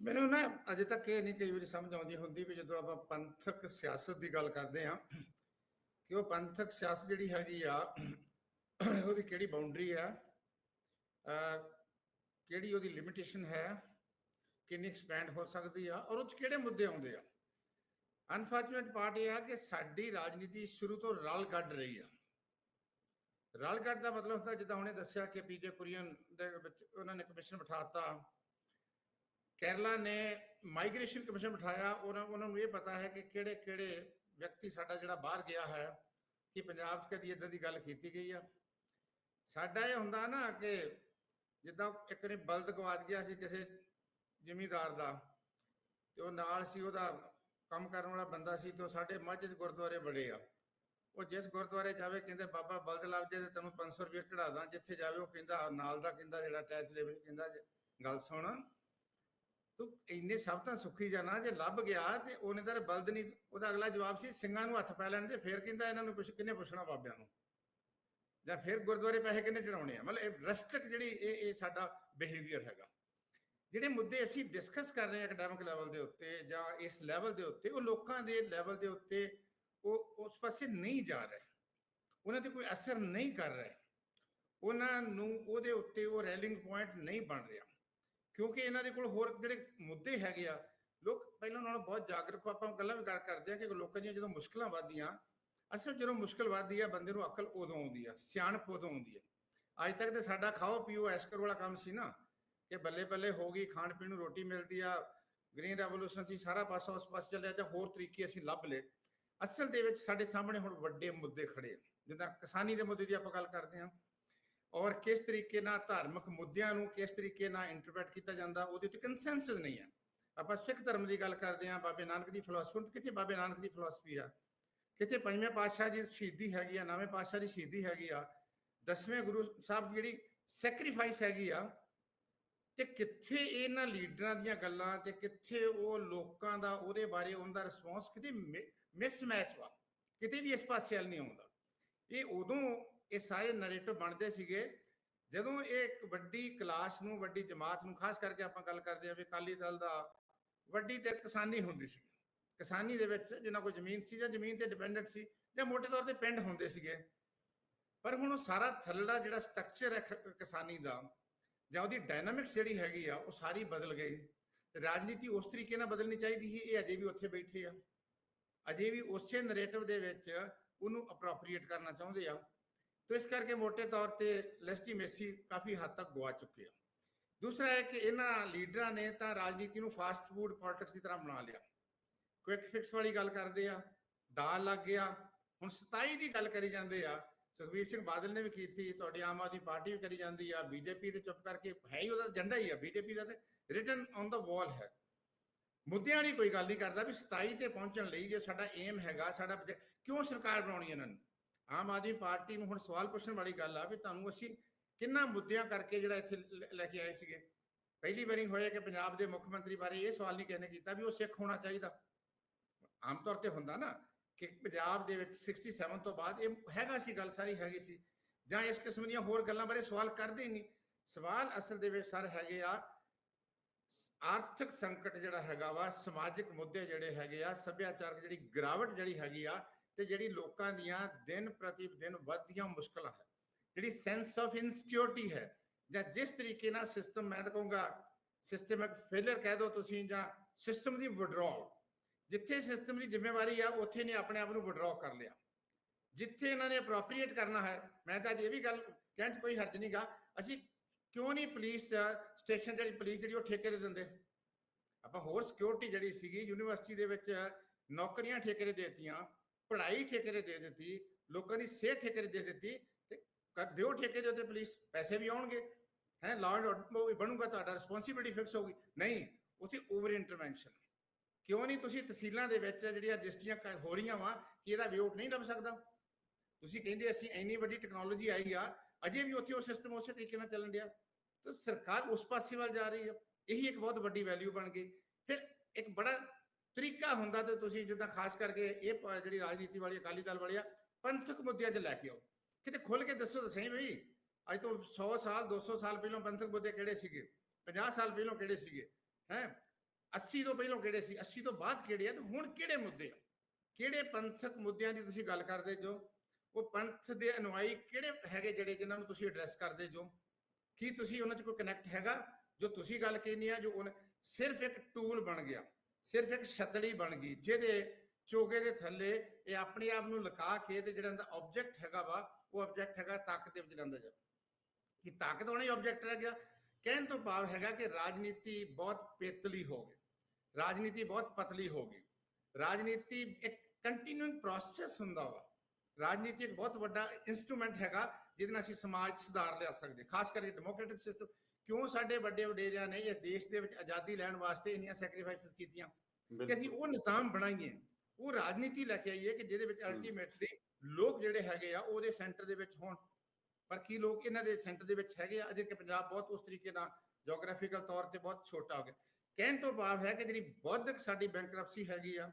ਮੈਨੂੰ ਨਾ ਅਜੇ ਤੱਕ ਇਹ ਨਹੀਂ ਕਈ ਵਾਰੀ ਸਮਝ ਆਉਂਦੀ ਹੁੰਦੀ ਵੀ ਜਦੋਂ ਆਪਾਂ ਪੰਥਕ ਸਿਆਸਤ ਦੀ ਗੱਲ ਕਰਦੇ ਆ ਕਿ ਉਹ ਪੰਥਕ ਸਿਆਸਤ ਜਿਹੜੀ ਹੈਗੀ ਆ, ਉਹਦੀ ਕਿਹੜੀ ਬਾਉਂਡਰੀ ਆ ਕਿਹੜੀ ਉਹਦੀ ਲਿਮਿਟੇਸ਼ਨ ਹੈ ਕਿੰਨੀ ਐਕਸਪੈਂਡ ਹੋ ਸਕਦੀ ਆ ਔਰ ਉਹ 'ਚ ਕਿਹੜੇ ਮੁੱਦੇ ਆਉਂਦੇ ਆ? ਅਨਫੋਰਚੂਨੇਟ ਪਾਰਟ ਇਹ ਆ ਕਿ ਸਾਡੀ ਰਾਜਨੀਤੀ ਸ਼ੁਰੂ ਤੋਂ ਰਲ ਕੱਢ ਰਹੀ ਆ। ਰਲ ਕੱਢ ਦਾ ਮਤਲਬ ਹੁੰਦਾ ਜਿੱਦਾਂ ਹੁਣੇ ਦੱਸਿਆ ਕਿ ਪੀਜੇ ਕੁਰੀਅਨ ਦੇ ਵਿੱਚ ਉਹਨਾਂ ਨੇ ਕਮਿਸ਼ਨ ਬਿਠਾਤਾ। ਕੇਰਲਾ ਨੇ ਮਾਈਗ੍ਰੇਸ਼ਨ ਕਮਿਸ਼ਨ ਬਿਠਾਇਆ। ਉਹਨਾਂ ਉਹਨਾਂ ਨੂੰ ਇਹ ਪਤਾ ਹੈ ਕਿ ਕਿਹੜੇ ਕਿਹੜੇ ਵਿਅਕਤੀ ਸਾਡਾ ਜਿਹੜਾ ਬਾਹਰ ਗਿਆ ਹੈ ਕਿ ਪੰਜਾਬ 'ਚ ਕਦੀ ਇਦਾਂ ਦੀ ਗੱਲ ਕੀਤੀ ਗਈ ਆ। ਸਾਡਾ ਇਹ ਹੁੰਦਾ ਨਾ ਕਿ ਜਿੱਦਾਂ ਇੱਕ ਨੇ ਬਲਦ ਗਵਾਚ ਗਿਆ ਸੀ ਕਿਸੇ ਜ਼ਿਮੀਦਾਰ ਦਾ ਤੇ ਉਹ ਨਾਲ ਸੀ, ਉਹਦਾ ਕੰਮ ਕਰਨ ਵਾਲਾ ਬੰਦਾ ਸੀ ਤੇ ਉਹ ਸਾਡੇ ਮਸਜਿਦ ਗੁਰਦੁਆਰੇ ਬੜੇ ਆ। ਉਹ ਜਿਸ ਗੁਰਦੁਆਰੇ ਜਾਵੇ ਕਹਿੰਦੇ, ਬਾਬਾ ਬਲਦ ਲੱਭ ਜੇ ਤੇ ਤੈਨੂੰ 500 ਰੁਪਏ ਚੜਾ ਦਾਂ। ਜਿੱਥੇ ਜਾਵੇ ਉਹ ਕਹਿੰਦਾ, ਨਾਲ ਦਾ ਕਹਿੰਦਾ ਜਿਹੜਾ ਟੈਕਸ ਦੇ ਕਹਿੰਦਾ ਗੱਲ ਸੁਣ। ਤੂੰ ਇੰਨੇ ਸਭ ਤਾਂ ਸੁੱਖੀ ਜਾਣਾ, ਜੇ ਲੱਭ ਗਿਆ ਤੇ ਉਹਨੇ ਤਾਂ ਬਲਦ ਨਹੀਂ, ਉਹਦਾ ਅਗਲਾ ਜਵਾਬ ਸੀ, ਸਿੰਘਾਂ ਨੂੰ ਹੱਥ ਪੈ ਲੈਣ ਦੇ, ਫਿਰ ਕਹਿੰਦਾ ਇਹਨਾਂ ਨੂੰ ਕੁਛ ਕਿੰਨੇ ਪੁੱਛਣਾ ਬਾਬਿਆਂ ਨੂੰ? ਜਾਂ ਫਿਰ ਗੁਰਦੁਆਰੇ ਪੈਸੇ ਕਿੰਨੇ ਚੜਾਉਣੇ ਆ? ਮਤਲਬ ਇਹ ਰਸਟਕ ਜਿਹੜੀ, ਇਹ ਇਹ ਸਾਡਾ ਬਿਹੇਵੀਅਰ ਹੈਗਾ। ਜਿਹੜੇ ਮੁੱਦੇ ਅਸੀਂ ਡਿਸਕਸ ਕਰ ਰਹੇ ਹਾਂ ਐਕੈਡੈਮਿਕ ਲੈਵਲ ਦੇ ਉੱਤੇ ਜਾਂ ਇਸ ਲੈਵਲ ਦੇ ਉੱਤੇ, ਉਹ ਲੋਕਾਂ ਦੇ ਲੈਵਲ ਦੇ ਉੱਤੇ ਉਹ ਉਸ ਪਾਸੇ ਨਹੀਂ ਜਾ ਰਹੇ। ਉਹਨਾਂ ਤੇ ਕੋਈ ਅਸਰ ਨਹੀਂ ਕਰ ਰਿਹਾ। ਉਹਨਾਂ ਨੂੰ ਉਹਦੇ ਉੱਤੇ ਉਹ ਰੈਲਿੰਗ ਪੁਆਇੰਟ ਨਹੀਂ ਬਣ ਰਿਹਾ। ਕਿਉਂਕਿ ਇਹਨਾਂ ਦੇ ਕੋਲ ਹੋਰ ਜਿਹੜੇ ਮੁੱਦੇ ਹੈਗੇ ਆ, ਲੋਕ ਪਹਿਲਾਂ ਨਾਲੋਂ ਬਹੁਤ ਜਾਗਰੂਕ ਆਪਾਂ ਗੱਲਾਂ ਵੀ ਕਰ ਕਰਦੇ ਆ ਕਿ ਲੋਕਾਂ ਦੀਆਂ ਜਦੋਂ ਮੁਸ਼ਕਲਾਂ ਵੱਧਦੀਆਂ, ਅਸਲ ਜਦੋਂ ਮੁਸ਼ਕਲ ਵੱਧਦੀ ਆ, ਬੰਦੇ ਨੂੰ ਅਕਲ ਉਦੋਂ ਆਉਂਦੀ ਆ, ਸਿਆਣਪ ਉਦੋਂ ਆਉਂਦੀ ਆ। ਅੱਜ ਤੱਕ ਤੇ ਸਾਡਾ ਖਾਓ ਪੀਓ ਐਸ਼ ਕਰੋ ਵਾਲਾ ਕੰਮ ਸੀ ਨਾ। ਕਿ ਬੱਲੇ ਬੱਲੇ ਹੋ ਗਈ, ਖਾਣ ਪੀਣ ਨੂੰ ਰੋਟੀ ਮਿਲਦੀ ਆ ਗ੍ਰੀਨ ਰੈਵੋਲੂਸ਼ਨ ਸੀ, ਸਾਰਾ ਪਾਸਾ ਉਸ ਪਾਸੇ ਚੱਲਿਆ ਜਾਂ ਹੋਰ ਤਰੀਕੇ ਅਸੀਂ ਲੱਭ ਲਏ। ਅਸਲ ਦੇ ਵਿੱਚ ਸਾਡੇ ਸਾਹਮਣੇ ਹੁਣ ਵੱਡੇ ਮੁੱਦੇ ਖੜੇ ਆ, ਜਿੱਦਾਂ ਕਿਸਾਨੀ ਦੇ ਮੁੱਦੇ ਦੀ ਆਪਾਂ ਗੱਲ ਕਰਦੇ ਹਾਂ। ਔਰ ਕਿਸ ਤਰੀਕੇ ਨਾਲ ਧਾਰਮਿਕ ਮੁੱਦਿਆਂ ਨੂੰ ਕਿਸ ਤਰੀਕੇ ਨਾਲ ਇੰਟਰਪ੍ਰੀਟ ਕੀਤਾ ਜਾਂਦਾ, ਉਹਦੇ ਉੱਤੇ ਕੰਸੈਂਸਸ ਨਹੀਂ ਹੈ ਆਪਾਂ ਸਿੱਖ ਧਰਮ ਦੀ ਗੱਲ ਕਰਦੇ ਹਾਂ, ਬਾਬੇ ਨਾਨਕ ਦੀ ਫਿਲਾਸਫੀ ਕਿੱਥੇ ਬਾਬੇ ਨਾਨਕ ਦੀ ਫਿਲਾਸਫੀ ਆ? ਕਿਤੇ ਪੰਜਵੇਂ ਪਾਤਸ਼ਾਹ ਦੀ ਸ਼ਹੀਦੀ ਹੈਗੀ ਆ, ਨਵੇਂ ਪਾਤਸ਼ਾਹ ਦੀ ਸ਼ਹੀਦੀ ਹੈਗੀ ਆ, ਦਸਵੇਂ ਗੁਰੂ ਸਾਹਿਬ ਦੀ ਜਿਹੜੀ ਸੈਕਰੀਫਾਈਸ ਹੈਗੀ ਆ ਤੇ ਕਿੱਥੇ ਇਹਨਾਂ ਲੀਡਰਾਂ ਦੀਆਂ ਗੱਲਾਂ ਤੇ ਕਿੱਥੇ ਉਹ ਲੋਕਾਂ ਦਾ ਉਹਦੇ ਬਾਰੇ ਉਹਦਾ ਰਿਸਪੌਂਸ ਕਿਤੇ ਮਿਸਮੈਚ ਵਾ, ਕਿਤੇ ਵੀ ਇਸ ਪਾਸੇ ਵੱਲ ਨਹੀਂ ਆਉਂਦਾ ਇਹ ਉਦੋਂ ਇਹ ਸਾਰੇ ਨੈਰੇਟਿਵ ਬਣਦੇ ਸੀਗੇ, ਜਦੋਂ ਇਹ ਇੱਕ ਵੱਡੀ ਕਲਾਸ ਨੂੰ, ਵੱਡੀ ਜਮਾਤ ਨੂੰ, ਖਾਸ ਕਰਕੇ ਆਪਾਂ ਗੱਲ ਕਰਦੇ ਆ ਵੀ ਅਕਾਲੀ ਦਲ ਦਾ ਵੱਡੀ ਤੇ ਕਿਸਾਨੀ ਹੁੰਦੀ ਸੀ। ਕਿਸਾਨੀ ਦੇ ਵਿੱਚ ਜਿਨ੍ਹਾਂ ਕੋਲ ਜ਼ਮੀਨ ਸੀ ਜਾਂ ਜ਼ਮੀਨ ਤੇ ਡਿਪੈਂਡੈਂਟ ਸੀ ਜਾਂ ਮੋਟੇ ਤੌਰ ਤੇ ਪਿੰਡ ਹੁੰਦੇ ਸੀਗੇ, ਪਰ ਹੁਣ ਉਹ ਸਾਰਾ ਥੱਲੜਾ ਜਿਹੜਾ ਸਟਰਕਚਰ ਹੈ ਖ- ਕਿਸਾਨੀ ਦਾ ਜਾਂ ਉਹਦੀ ਡਾਇਨਾਮਿਕਸ ਜਿਹੜੀ ਹੈਗੀ ਆ, ਉਹ ਸਾਰੀ ਬਦਲ ਗਈ। ਰਾਜਨੀਤੀ ਉਸ ਤਰੀਕੇ ਨਾਲ ਬਦਲਣੀ ਚਾਹੀਦੀ ਸੀ, ਇਹ ਅਜੇ ਵੀ ਉੱਥੇ ਬੈਠੇ ਆ। ਅਜੇ ਵੀ ਉਸੇ ਨੈਰੇਟਿਵ ਦੇ ਵਿੱਚ ਉਹਨੂੰ ਅਪਰੋਪਰੀਏਟ ਕਰਨਾ ਚਾਹੁੰਦੇ ਆ। ਤੋ ਇਸ ਕਰਕੇ ਮੋٹے ਤੌਰ ਤੇ ਲੈਸਟੀ ਮੇਸੀ ਕਾਫੀ ਹੱਦ ਤੱਕ ਗਵਾ ਚੁੱਕੇ ਆ। ਦੂਸਰਾ ਹੈ ਕਿ ਇਹਨਾਂ ਲੀਡਰਾਂ ਨੇ ਤਾਂ ਰਾਜਨੀਤੀ ਨੂੰ ਫਾਸਟ ਫੂਡ ਪੋਲਿਟਿਕਸ ਦੀ ਤਰ੍ਹਾਂ ਬਣਾ ਲਿਆ। ਕੁਇਕ ਫਿਕਸ ਵਾਲੀ ਗੱਲ ਕਰਦੇ ਆ, ਦਾਲ ਲੱਗ ਗਿਆ। ਹੁਣ 27 ਦੀ ਗੱਲ ਕਰੀ ਜਾਂਦੇ ਆ ਸੁਖਬੀਰ ਸਿੰਘ ਬਾਦਲ ਨੇ ਵੀ ਕੀਤੀ, ਤੁਹਾਡੀ ਆਮ ਆਦਮੀ ਪਾਰਟੀ ਵੀ ਕਰੀ ਜਾਂਦੀ ਆ, ਬੀਜੇਪੀ ਦੇ ਚੁੱਪ ਕਰਕੇ ਹੈ ਹੀ ਉਹਦਾ ਏਜੰਡਾ ਹੀ ਆ, ਬੀਜੇਪੀ ਦਾ ਤੇ ਰਿਟਨ ਔਨ ਦਾ ਵਾਲ ਹੈ। ਮੁੱਦਿਆਂ ਦੀ ਕੋਈ ਗੱਲ ਨਹੀਂ ਕਰਦਾ ਵੀ 27 ਤੇ ਪਹੁੰਚਣ ਲਈ ਜੇ ਸਾਡਾ ਏਮ ਹੈਗਾ, ਸਾਡਾ ਕਿਉਂ ਸਰਕਾਰ ਬਣਾਉਣੀ ਇਹਨਾਂ ਨੂੰ? ਆਮ ਆਦਮੀ ਪਾਰਟੀ ਨੂੰ ਹੁਣ ਸਵਾਲ ਪੁੱਛਣ ਵਾਲੀ ਗੱਲ ਆ ਵੀ ਤੁਹਾਨੂੰ ਅਸੀਂ ਕਿੰਨਾ ਮੁੱਦਿਆਂ ਕਰਕੇ ਜਿਹੜਾ ਇੱਥੇ ਲੈ- ਕੇ ਆਏ ਸੀਗੇ? ਪਹਿਲੀ ਵਾਰੀ ਹੋਇਆ ਕਿ ਪੰਜਾਬ ਦੇ ਮੁੱਖ ਮੰਤਰੀ ਬਾਰੇ ਇਹ ਸਵਾਲ ਨਹੀਂ ਕਿਸੇ ਕੀਤਾ ਵੀ ਉਹ ਸਿੱਖ ਹੋਣਾ ਚਾਹੀਦਾ। ਆਮ ਤੌਰ ਤੇ ਹੁੰਦਾ ਨਾ ਕਿ ਪੰਜਾਬ ਦੇ ਵਿੱਚ 67 ਤੋਂ ਬਾਅਦ ਇਹ ਹੈਗਾ ਸੀ, ਗੱਲ ਸਾਰੀ ਹੈਗੀ ਸੀ। ਜਾਂ ਇਸ ਕਿਸਮ ਦੀਆਂ ਹੋਰ ਗੱਲਾਂ ਬਾਰੇ ਸਵਾਲ ਕਰਦੇ ਹੀ ਨਹੀਂ। ਸਵਾਲ ਅਸਲ ਦੇ ਵਿੱਚ ਸਰ ਹੈਗੇ ਆ, ਆਰਥਿਕ ਸੰਕਟ ਜਿਹੜਾ ਹੈਗਾ ਵਾ, ਸਮਾਜਿਕ ਮੁੱਦੇ ਜਿਹੜੇ ਹੈਗੇ ਆ, ਸੱਭਿਆਚਾਰਕ ਜਿਹੜੀ ਗਿਰਾਵਟ ਜਿਹੜੀ ਹੈਗੀ ਆ, ਤੇ ਜਿਹੜੀ ਲੋਕਾਂ ਦੀਆਂ ਦਿਨ ਪ੍ਰਤੀ ਦਿਨ ਵੱਧਦੀਆਂ ਮੁਸ਼ਕਲਾਂ ਹੈ। ਜਿਹੜੀ ਸੈਂਸ ਆਫ ਇਨਸਿਕਿਉਰਿਟੀ ਹੈ, ਜਾਂ ਜਿਸ ਤਰੀਕੇ ਨਾਲ ਸਿਸਟਮ ਮੈਂ ਤਾਂ ਕਹੂੰਗਾ ਸਿਸਟਮਿਕ ਫੇਲਰ ਕਹਿ ਦਿਓ ਤੁਸੀਂ, ਜਾਂ ਸਿਸਟਮ ਦੀ ਵਿਡਰਾਅਲ ਜਿੱਥੇ ਸਿਸਟਮ ਦੀ ਜ਼ਿੰਮੇਵਾਰੀ ਆ, ਉੱਥੇ ਨੇ ਆਪਣੇ ਆਪ ਨੂੰ ਵਿਡਰਾਅ ਕਰ ਲਿਆ। ਜਿੱਥੇ ਇਹਨਾਂ ਨੇ ਅਪਰੋਪਰੀਏਟ ਕਰਨਾ ਹੈ, ਮੈਂ ਤਾਂ ਅੱਜ ਇਹ ਵੀ ਗੱਲ ਕਹਿਣ 'ਚ ਕੋਈ ਹਰਜ ਨਹੀਂਗਾ ਅਸੀਂ ਕਿਉਂ ਨਹੀਂ ਪੁਲਿਸ ਸਟੇਸ਼ਨ ਜਿਹੜੀ ਪੁਲਿਸ ਜਿਹੜੀ ਉਹ ਠੇਕੇ ਤੇ ਦਿੰਦੇ? ਆਪਾਂ ਹੋਰ ਸਿਕਿਉਰਿਟੀ ਜਿਹੜੀ ਸੀਗੀ ਯੂਨੀਵਰਸਿਟੀ ਦੇ ਵਿੱਚ ਨੌਕਰੀਆਂ ਠੇਕੇ ਦੇ ਦਿੱਤੀਆਂ, ਪੜ੍ਹਾਈ ਠੇਕੇ ਤੇ ਦੇ ਦਿੱਤੀ, ਲੋਕਾਂ ਦੀ ਸਿਹਤ ਠੇਕੇ ਤੇ ਦੇ ਦਿੱਤੀ, ਤੇ ਕਰ ਦਿਓ ਠੇਕੇ ਦੇ ਉੱਤੇ ਪੁਲਿਸ ਪੈਸੇ ਵੀ ਆਉਣਗੇ। ਹੈ ਲਾਅ ਐਂਡ ਆਰਡਰ ਬਣੂਗਾ, ਤੁਹਾਡਾ ਰਿਸਪੌਂਸਿਬਿਲਟੀ ਫਿਕਸ ਹੋਊਗੀ। ਨਹੀਂ, ਉੱਥੇ ਓਵਰ ਇੰਟਰਵੈਂਸ਼ਨ ਕਿਉਂ ਨਹੀਂ ਤੁਸੀਂ ਤਹਿਸੀਲਾਂ ਦੇ ਵਿੱਚ ਜਿਹੜੀਆਂ ਰਜਿਸਟਰੀਆਂ ਹੋ ਰਹੀਆਂ ਵਾ, ਕਿ ਇਹਦਾ ਵਿਊਟ ਨਹੀਂ ਲੱਭ ਸਕਦਾ? ਤੁਸੀਂ ਕਹਿੰਦੇ ਅਸੀਂ ਇੰਨੀ ਵੱਡੀ ਟੈਕਨੋਲੋਜੀ ਆਈ ਆ, ਅਜੇ ਵੀ ਉੱਥੇ ਉਹ ਸਿਸਟਮ ਉਸੇ ਤਰੀਕੇ ਨਾਲ ਚੱਲਣ ਡਿਆ। ਤਾਂ ਸਰਕਾਰ ਉਸ ਪਾਸੇ ਵੱਲ ਜਾ ਰਹੀ ਆ। ਇਹੀ ਇੱਕ ਬਹੁਤ ਵੱਡੀ ਵੈਲਿਊ ਬਣ ਗਈ। ਫਿਰ ਇੱਕ ਬੜਾ ਤਰੀਕਾ ਹੁੰਦਾ ਤੇ ਤੁਸੀਂ ਜਿੱਦਾਂ ਖਾਸ ਕਰਕੇ ਇਹ ਜਿਹੜੀ ਰਾਜਨੀਤੀ ਵਾਲੀ, ਅਕਾਲੀ ਦਲ ਵਾਲੀ ਆ, ਪੰਥਕ ਮੁੱਦਿਆਂ 'ਚ ਲੈ ਕੇ ਆਓ। ਕਿਤੇ ਖੁੱਲ ਕੇ ਦੱਸੋ ਤਾਂ ਸਹੀ ਵੀ ਅੱਜ ਤੋਂ 100 ਸਾਲ 200 ਸਾਲ ਪਹਿਲਾਂ ਪੰਥਕ ਮੁੱਦੇ ਕਿਹੜੇ ਸੀਗੇ? 50 ਸਾਲ ਪਹਿਲਾਂ ਕਿਹੜੇ ਸੀਗੇ? ਹੈ? 80 ਤੋਂ ਪਹਿਲਾਂ ਕਿਹੜੇ ਸੀ? 80 ਤੋਂ ਬਾਅਦ ਕਿਹੜੇ ਆ ਤੇ ਹੁਣ ਕਿਹੜੇ ਮੁੱਦੇ ਆ? ਕਿਹੜੇ ਪੰਥਕ ਮੁੱਦਿਆਂ ਦੀ ਤੁਸੀਂ ਗੱਲ ਕਰਦੇ ਜੋ? ਉਹ ਪੰਥ ਦੇ ਅਨੁਆਈ ਕਿਹੜੇ ਹੈਗੇ ਜਿਹੜੇ ਜਿਨ੍ਹਾਂ ਨੂੰ ਤੁਸੀਂ ਐਡਰੈਸ ਕਰਦੇ ਜੋ? ਕੀ ਤੁਸੀਂ ਉਹਨਾਂ 'ਚ ਕੋਈ ਕਨੈਕਟ ਹੈਗਾ? ਜੋ ਤੁਸੀਂ ਗੱਲ ਕਹਿੰਦੇ ਆ, ਜੋ ਉਹਨੇ- ਸਿਰਫ ਇੱਕ ਟੂਲ ਬਣ ਗਿਆ, ਸਿਰਫ ਇੱਕ ਛਤੜੀ ਬਣ ਗਈ, ਜਿਹਦੇ ਚੋਗੇ ਦੇ ਥੱਲੇ ਇਹ ਆਪਣੇ ਆਪ ਨੂੰ ਲੁਕਾ ਕੇ ਤੇ ਜਿਹੜਾ ਇਹਦਾ ਆਬਜੈਕਟ ਹੈਗਾ ਵਾ, ਉਹ ਆਬਜੈਕਟ ਹੈਗਾ ਤਾਕਤ ਦੇ ਵਿੱਚ ਲਿਆਂਦਾ ਜਾ। ਕਿ ਤਾਕਤ ਹੋਣਾ ਹੀ ਆਬਜੈਕਟ ਰਹਿ ਗਿਆ? ਕਹਿਣ ਤੋਂ ਭਾਵ ਹੈਗਾ ਕਿ ਰਾਜਨੀਤੀ ਬਹੁਤ ਪੇਤਲੀ ਹੋ ਗਈ। ਰਾਜਨੀਤੀ ਬਹੁਤ ਪਤਲੀ ਹੋ ਗਈ ਰਾਜਨੀਤੀ ਇੱਕ ਕੰਟੀਨਿਊਇੰਗ ਪ੍ਰੋਸੈਸ ਹੁੰਦਾ ਵਾ ਰਾਜਨੀਤੀ ਇੱਕ ਬਹੁਤ ਵੱਡਾ ਇਨਸਟਰੂਮੈਂਟ ਹੈਗਾ ਜਿਹਦੇ ਨਾਲ ਅਸੀਂ ਸਮਾਜ ਸੁਧਾਰ ਲਿਆ ਸਕਦੇ ਖਾਸ ਕਰਕੇ ਡੈਮੋਕ੍ਰੈਟਿਕ ਸਿਸਟਮ ਕਿਉਂ ਸਾਡੇ ਵੱਡੇ ਵਡੇਰਿਆਂ ਨੇ ਇਸ ਦੇਸ਼ ਦੇ ਵਿੱਚ ਆਜ਼ਾਦੀ ਲੈਣ ਵਾਸਤੇ ਇੰਨੀਆਂ ਸੈਕਰੀਫਾਈਸਸ ਕੀਤੀਆਂ ਕਿ ਅਸੀਂ ਉਹ ਨਿਜ਼ਾਮ ਬਣਾਈਏ ਉਹ ਰਾਜਨੀਤੀ ਲੈ ਕੇ ਆਈਏ ਕਿ ਜਿਹਦੇ ਵਿੱਚ ਅਲਟੀਮੇਟਲੀ ਲੋਕ ਜਿਹੜੇ ਹੈਗੇ ਆ ਉਹਦੇ ਸੈਂਟਰ ਦੇ ਵਿੱਚ ਹੋਣ ਪਰ ਕੀ ਲੋਕ ਇਹਨਾਂ ਦੇ ਸੈਂਟਰ ਦੇ ਵਿੱਚ ਹੈਗੇ ਆ ਅਜੇ ਕਿ ਪੰਜਾਬ ਬਹੁਤ ਉਸ ਤਰੀਕੇ ਨਾਲ ਜੀਓਗ੍ਰਾਫੀਕਲ ਤੌਰ ਤੇ ਬਹੁਤ ਛੋਟਾ ਹੋ ਗਿਆ ਕਹਿਣ ਤੋਂ ਭਾਵ ਹੈ ਕਿ ਜਿਹੜੀ ਬੌਧਿਕ ਸਾਡੀ ਬੈਂਕਰਪਸੀ ਹੈਗੀ ਆ,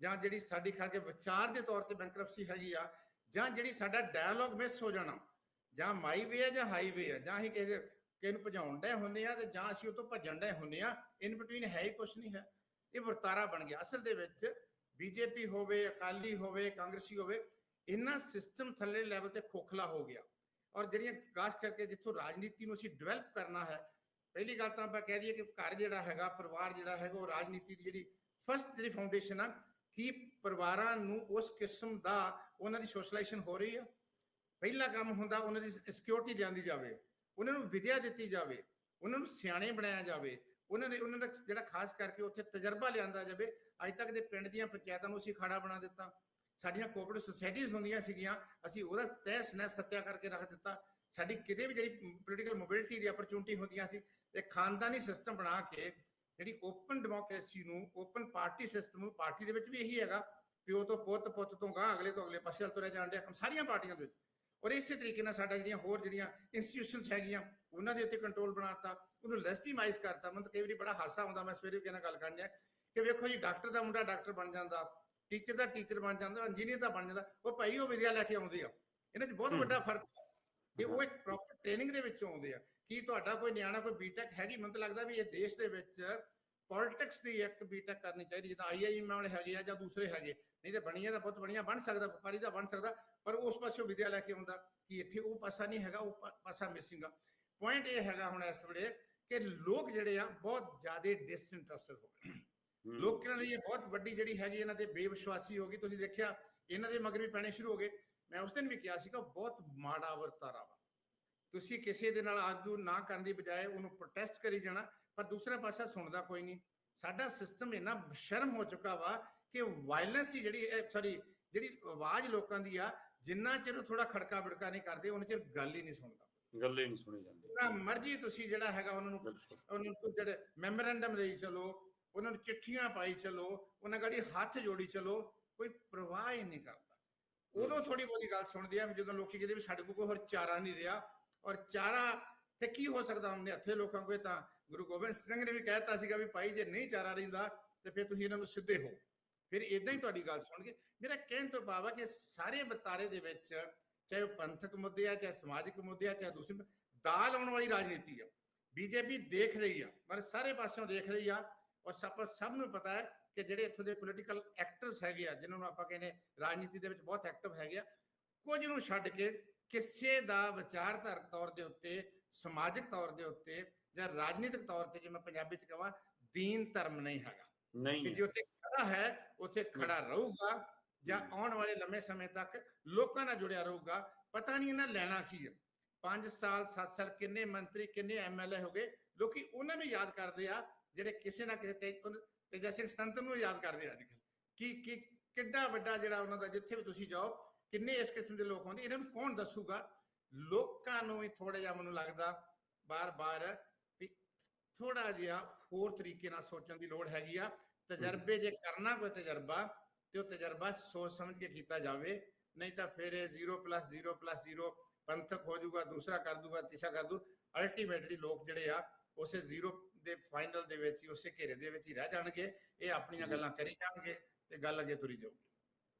ਜਾਂ ਜਿਹੜੀ ਸਾਡੀ ਖਾ ਕੇ ਵਿਚਾਰ ਦੇ ਤੌਰ ਤੇ ਬੈਂਕਰਪਸੀ ਹੈਗੀ ਆ, ਜਾਂ ਜਿਹੜੀ ਸਾਡਾ ਡਾਇਲੋਗ ਮਿਸ ਹੋ ਜਾਣਾ, ਜਾਂ ਮਾਈਵੇ ਹੈ ਜਾਂ ਹਾਈਵੇ ਆ, ਜਾਂ ਅਸੀਂ ਕਿਸੇ ਕਿਸੇ ਨੂੰ ਭਜਾਉਣ ਡਏ ਹੁੰਦੇ ਆ ਤੇ ਜਾਂ ਅਸੀਂ ਉਹ ਤੋਂ ਭੱਜਣ ਡਏ ਹੁੰਦੇ ਆ ਇਨ ਬਿਟਵੀਨ ਹੈ ਹੀ ਕੁਝ ਨਹੀਂ ਹੈ। ਇਹ ਵਰਤਾਰਾ ਬਣ ਗਿਆ। ਅਸਲ ਦੇ ਵਿੱਚ ਬੀਜੇਪੀ ਹੋਵੇ, ਅਕਾਲੀ ਹੋਵੇ, ਕਾਂਗਰਸੀ ਹੋਵੇ, ਇਹਨਾਂ ਸਿਸਟਮ ਥੱਲੇ ਲੈਵਲ ਤੇ ਖੋਖਲਾ ਹੋ ਗਿਆ। ਔਰ ਜਿਹੜੀਆਂ ਖਾਸ ਕਰਕੇ ਜਿੱਥੋਂ ਰਾਜਨੀਤੀ ਨੂੰ ਅਸੀਂ ਡਿਵੈਲਪ ਕਰਨਾ ਹੈ ਪਹਿਲੀ ਗੱਲ ਤਾਂ ਆਪਾਂ ਕਹਿ ਦਈਏ ਕਿ ਘਰ ਜਿਹੜਾ ਹੈਗਾ, ਪਰਿਵਾਰ ਜਿਹੜਾ ਹੈਗਾ, ਉਹ ਰਾਜਨੀਤੀ ਦੀ ਜਿਹੜੀ ਫਸਟ ਜਿਹੜੀ ਫਾਊਂਡੇਸ਼ਨ ਆ, ਕੀ ਪਰਿਵਾਰਾਂ ਨੂੰ ਉਸ ਕਿਸਮ ਦਾ ਉਹਨਾਂ ਦੀ ਸੋਸ਼ਲਾਈਜੇਸ਼ਨ ਹੋ ਰਹੀ ਆ? ਪਹਿਲਾ ਕੰਮ ਹੁੰਦਾ ਉਹਨਾਂ ਦੀ ਸਿਕਿਉਰਿਟੀ ਲਿਆਂਦੀ ਜਾਵੇ, ਉਹਨਾਂ ਨੂੰ ਵਿਦਿਆ ਦਿੱਤੀ ਜਾਵੇ, ਉਹਨਾਂ ਨੂੰ ਸਿਆਣੇ ਬਣਾਇਆ ਜਾਵੇ, ਉਹਨਾਂ ਨੇ ਉਹਨਾਂ ਦਾ ਜਿਹੜਾ ਖਾਸ ਕਰਕੇ ਉੱਥੇ ਤਜਰਬਾ ਲਿਆਂਦਾ ਜਾਵੇ। ਅੱਜ ਤੱਕ ਦੇ ਪਿੰਡ ਦੀਆਂ ਪੰਚਾਇਤਾਂ ਨੂੰ ਅਸੀਂ ਖਾੜਾ ਬਣਾ ਦਿੱਤਾ, ਸਾਡੀਆਂ ਕੋਆਪਰੇਟਿਵ ਸੁਸਾਇਟੀਆਂ ਹੁੰਦੀਆਂ ਸੀਗੀਆਂ, ਅਸੀਂ ਉਹਦਾ ਤਹਿਸ ਨਹਿਸ ਸੱਤਿਆ ਕਰਕੇ ਰੱਖ ਦਿੱਤਾ। ਸਾਡੀ ਕਿਤੇ ਵੀ ਜਿਹੜੀ ਪੋਲੀਟੀਕਲ ਮੋਬਿਲਿਟੀ ਦੀ ਓਪਰਚੁਨਿਟੀ ਹੁੰਦੀਆਂ ਸੀ ਤੇ ਖਾਨਦਾਨੀ ਸਿਸਟਮ ਬਣਾ ਕੇ ਜਿਹੜੀ ਓਪਨ ਡੈਮੋਕ੍ਰੇਸੀ ਨੂੰ ਓਪਨ ਪਾਰਟੀ ਸਿਸਟਮ ਨੂੰ ਪਾਰਟੀ ਦੇ ਵਿੱਚ ਵੀ ਇਹੀ ਹੈਗਾ ਪਿਓ ਤੋਂ ਪੁੱਤ ਪੁੱਤ ਤੋਂ ਗਾਂ ਅਗਲੇ ਤੋਂ ਅਗਲੇ ਪਾਸੇ ਵੱਲ ਤੁਰੇ ਜਾਣ ਦੇ ਸਾਰੀਆਂ ਪਾਰਟੀਆਂ ਦੇ ਵਿੱਚ। ਔਰ ਇਸੇ ਤਰੀਕੇ ਨਾਲ ਸਾਡਾ ਜਿਹੜੀਆਂ ਹੋਰ ਜਿਹੜੀਆਂ ਇੰਸਟੀਟਿਊਸ਼ਨਸ ਹੈਗੀਆਂ ਉਹਨਾਂ ਦੇ ਉੱਤੇ ਕੰਟਰੋਲ ਬਣਾਤਾ ਉਹਨੂੰ ਲੈਸਟੀਮਾਈਜ਼ ਕਰਤਾ ਮੈਨੂੰ ਕਈ ਵਾਰੀ ਬੜਾ ਹਾਸਾ ਆਉਂਦਾ ਮੈਂ ਸਵੇਰੇ ਵੀ ਕਿਹਨਾਂ ਗੱਲ ਕਰਨੀ ਹੈ ਕਿ ਵੇਖੋ ਜੀ ਡਾਕਟਰ ਦਾ ਮੁੰਡਾ ਡਾਕਟਰ ਬਣ ਜਾਂਦਾ ਟੀਚਰ ਦਾ ਟੀਚਰ ਬਣ ਜਾਂਦਾ ਇੰਜੀਨੀਅਰ ਦਾ ਬਣ ਜਾਂਦਾ ਉਹ ਭਾਈ ਉਹ ਵਿਦਿਆ ਲੈ ਕੇ ਆਉਂਦੇ ਆ। ਇਹਨਾਂ 'ਚ ਬਹੁਤ। ਵੱਡਾ ਫ਼ਰਕ ਹੈ ਕਿ ਉਹ ਇੱਕ ਪ੍ਰੋਪਰ ਟ੍ਰੇਨਿੰਗ ਦੇ ਵਿੱਚੋਂ ਆਉਂਦੇ ਆ। ਕੀ ਤੁਹਾਡਾ ਕੋਈ ਨਿਆਣਾ ਕੋਈ ਬੀਟੈਕ ਹੈਗੀ? ਮੈਨੂੰ ਤਾਂ ਲੱਗਦਾ ਵੀ ਇਹ ਦੇਸ਼ ਦੇ ਵਿੱਚ ਪੋਲਿਟਿਕਸ ਦੀ ਇੱਕ ਬੀਟੈਕ ਕਰਨੀ ਚਾਹੀਦੀ ਜਿੱਦਾਂ ਆਈਆਈਐਮ ਵਾਲੇ ਹੈਗੇ ਆ ਜਾਂ ਦੂਸਰੇ ਹੈਗੇ। ਨਹੀਂ ਤੇ ਬਣੀਆਂ ਦਾ ਬਹੁਤ ਬਣੀਆਂ ਬਣ ਸਕਦਾ ਵਪਾਰੀ ਦਾ ਬਣ ਸਕਦਾ ਪਰ ਉਸ ਪਾਸਿਓਂ ਵਿਦਿਆ ਲੈ ਕੇ ਆਉਂਦਾ ਕਿ ਇੱਥੇ ਉਹ ਪਾਸਾ ਨਹੀਂ ਹੈਗਾ ਉਹ ਪਾਸਾ ਮਿਸਿੰਗ ਆ। ਪੁਆਇੰਟ ਇਹ ਹੈਗਾ ਹੁਣ ਇਸ ਵੇਲੇ ਕਿ ਲੋਕ ਜਿਹੜੇ ਆ ਬਹੁਤ ਜ਼ਿਆਦਾ ਡਿਸਇੰਟਰਸਟਡ ਹੋ ਗਏ। ਲੋਕਾਂ ਲਈ ਇਹ ਬਹੁਤ ਵੱਡੀ ਜਿਹੜੀ ਹੈਗੀ ਇਹਨਾਂ ਤੇ ਬੇਵਿਸ਼ਵਾਸੀ ਹੋ ਗਈ। ਤੁਸੀਂ ਦੇਖਿਆ ਇਹਨਾਂ ਦੇ ਮਗਰ ਵੀ ਪੈਣੇ ਸ਼ੁਰੂ ਹੋ ਗਏ। ਮੈਂ ਉਸ ਦਿਨ ਵੀ ਕਿਹਾ ਸੀਗਾ ਬਹੁਤ ਮਾੜਾ ਵਰਤਾਰਾ ਤੁਸੀਂ ਕਿਸੇ ਦੇ ਨਾਲ ਆਰਗੂ ਨਾ ਕਰਨ ਦੀ ਬਜਾਏ ਉਹਨੂੰ ਪ੍ਰੋਟੈਸਟ ਕਰੀ ਜਾਣਾ ਪਰ ਦੂਸਰਾ ਪਾਸਾ ਸੁਣਦਾ ਕੋਈ ਨਹੀਂ। ਸਾਡਾ ਸਿਸਟਮ ਇੰਨਾ ਸ਼ਰਮ ਹੋ ਚੁੱਕਾ ਵਾ ਕਿ ਵਾਇਲੈਂਸ ਹੀ ਜਿਹੜੀ ਸੌਰੀ ਜਿਹੜੀ ਆਵਾਜ਼ ਲੋਕਾਂ ਦੀ ਆ ਜਿੰਨਾ ਚਿਰ ਥੋੜਾ ਖੜਕਾ ਬਿੜਕਾ ਨਹੀਂ ਕਰਦੇ ਉਹਨਾਂ ਚਿਰ ਗੱਲ ਹੀ ਨਹੀਂ ਸੁਣਦਾ। ਗੱਲੇ ਨਹੀਂ ਸੁਣੀ ਜਾਂਦੀ। ਜਿੰਨਾ ਮਰਜ਼ੀ ਤੁਸੀਂ ਜਿਹੜਾ ਹੈਗਾ ਉਹਨਾਂ ਨੂੰ ਉਹਨਾਂ ਨੂੰ ਜਿਹੜੇ ਮੈਮੋਰੈਂਡਮ ਦੇਈ ਚਲੋ ਉਹਨਾਂ ਨੂੰ ਚਿੱਠੀਆਂ ਪਾਈ ਚਲੋ ਉਹਨਾਂ ਗਾੜੀ ਹੱਥ ਜੋੜੀ ਚਲੋ ਕੋਈ ਪ੍ਰਵਾਹ ਹੀ ਨਹੀਂ ਕਰਦਾ। ਉਦੋਂ ਥੋੜੀ ਬਹੁਤੀ ਗੱਲ ਸੁਣਦੇ ਆ ਜਦੋਂ ਲੋਕੀ ਕਹਿੰਦੇ ਵੀ ਸਾਡੇ ਕੋਲ ਕੋਈ ਹੋਰ ਚਾਰਾ ਨਹੀਂ ਰਿਹਾ ਔਰ ਚਾਰਾ ਤੇ ਕੀ ਹੋ ਸਕਦਾ ਉਹਨੇ ਹੱਥੇ ਲੋਕਾਂ ਕੋਲ ਤਾਂ ਗੁਰੂ ਗੋਬਿੰਦ ਸਿੰਘ ਨੇ ਵੀ ਕਹਿਤਾ ਸੀਗਾ ਵੀ ਭਾਈ ਜੇ ਨਹੀਂ ਚਾਰਾ ਰਹਿੰਦਾ, ਤੇ ਫਿਰ ਤੁਸੀਂ ਇਹਨਾਂ ਨੂੰ ਸਿੱਧੇ ਹੋ। ਫਿਰ ਇਦਾਂ ਹੀ ਤੁਹਾਡੀ ਗੱਲ ਸੁਣਗੇ ਮੇਰਾ ਕਹਿਣ ਤੋਂ ਭਾਵ ਕਿ ਸਾਰੇ ਵਰਤਾਰੇ ਦੇ ਵਿੱਚ ਚਾਹੇ ਉਹ ਪੰਥਕ ਮੁੱਦੇ ਆ, ਚਾਹੇ ਸਮਾਜਿਕ ਮੁੱਦੇ ਆ, ਚਾਹੇ ਦੂਸਰੇ ਦਾਲ ਆਉਣ ਵਾਲੀ ਰਾਜਨੀਤੀ ਆ। ਬੀਜੇਪੀ ਦੇਖ ਰਹੀ ਆ ਪਰ ਸਾਰੇ ਪਾਸਿਓਂ ਦੇਖ ਰਹੀ ਆ। ਔਰ ਸਭ ਸਭ ਨੂੰ ਪਤਾ ਹੈ ਕਿ ਜਿਹੜੇ ਇੱਥੋਂ ਦੇ ਪੋਲੀਟੀਕਲ ਐਕਟਰਸ ਹੈਗੇ ਆ, ਜਿਨ੍ਹਾਂ ਨੂੰ ਆਪਾਂ ਕਹਿੰਦੇ ਰਾਜਨੀਤੀ ਦੇ ਵਿੱਚ ਬਹੁਤ ਐਕਟਿਵ ਹੈਗੇ ਆ, ਕੁਝ ਨੂੰ ਛੱਡ ਕੇ ਕਿਸੇ ਦਾ ਵਿਚਾਰਧਾਰਕ ਤੌਰ ਦੇ ਉੱਤੇ ਸਮਾਜਿਕ ਤੌਰ ਦੇ ਉੱਤੇ ਜਾਂ ਰਾਜਨੀਤਿਕ ਤੌਰ ਤੇ ਜੇ ਮੈਂ ਪੰਜਾਬੀ ਚ ਕਹਾਂ ਦੀਨ ਧਰਮ ਨਹੀਂ ਹੈਗਾ। ਕਿ ਨਹੀਂ ਜੇ ਉੱਥੇ ਖੜਾ ਹੈ ਉੱਥੇ ਖੜਾ ਰਹੂਗਾ ਜਾਂ। ਆਉਣ ਵਾਲੇ ਲੰਮੇ ਸਮੇਂ ਤੱਕ ਲੋਕਾਂ ਨਾਲ ਜੁੜਿਆ ਰਹੂਗਾ ਪਤਾ ਨਹੀਂ ਇਹਨਾਂ ਲੈਣਾ ਕੀ ਹੈ। 5 ਸਾਲ 7 ਸਾਲ ਕਿੰਨੇ ਮੰਤਰੀ ਕਿੰਨੇ ਐਮਐਲਏ ਹੋ ਗਏ ਲੋਕੀ ਉਹਨਾਂ ਨੂੰ ਯਾਦ ਕਰਦੇ ਆ ਜਿਹੜੇ ਕਿਸੇ ਨਾ ਕਿਸੇ ਤੇਜਾ ਸਿੰਘ ਸੰਤ ਨੂੰ ਯਾਦ ਕਰਦੇ ਆ ਅੱਜ ਕੱਲ੍ਹ। ਕੀ ਕੀ ਕਿੱਡਾ ਵੱਡਾ ਜਿਹੜਾ ਉਹਨਾਂ ਦਾ ਜਿੱਥੇ ਵੀ ਤੁਸੀਂ ਜਾਓ ਕਿੰਨੇ ਇਸ ਕਿਸਮ ਦੇ ਲੋਕ ਹੁੰਦੇ? ਇਹਨਾਂ ਨੂੰ ਕੌਣ ਦੱਸੂਗਾ? ਲੋਕਾਂ ਨੂੰ ਵੀ ਥੋੜਾ ਜਿਹਾ ਮੈਨੂੰ ਲੱਗਦਾ ਬਾਰ-ਬਾਰ ਵੀ ਥੋੜਾ ਜਿਹਾ ਹੋਰ ਤਰੀਕੇ ਨਾਲ ਸੋਚਣ ਦੀ ਲੋੜ ਹੈਗੀ ਆ। ਤਜਰਬੇ ਜੇ ਕਰਨਾ ਕੋਈ ਤਜਰਬਾ, ਤੇ ਉਹ ਤਜਰਬਾ ਸੋਚ ਸਮਝ ਕੇ ਕੀਤਾ ਜਾਵੇ। ਨਹੀਂ ਤਾਂ ਫਿਰ ਇਹ 0+0+0 ਪੰਥਕ ਹੋ ਜਾਊਗਾ, ਦੂਸਰਾ ਕਰ ਦੂਗਾ, ਤੀਸਰਾ ਕਰ ਦੂ। ਅਲਟੀਮੇਟਲੀ ਲੋਕ ਜਿਹੜੇ ਆ, ਉਸੇ ਜ਼ੀਰੋ ਦੇ ਫਾਈਨਲ ਦੇ ਵਿੱਚ ਹੀ, ਉਸੇ ਘੇਰੇ ਦੇ ਵਿੱਚ ਹੀ ਰਹਿ ਜਾਣਗੇ। ਇਹ ਆਪਣੀਆਂ ਗੱਲਾਂ ਕਰੀ ਜਾਣਗੇ ਤੇ ਗੱਲ ਅੱਗੇ ਤੁਰੀ ਜਾਊਗੀ।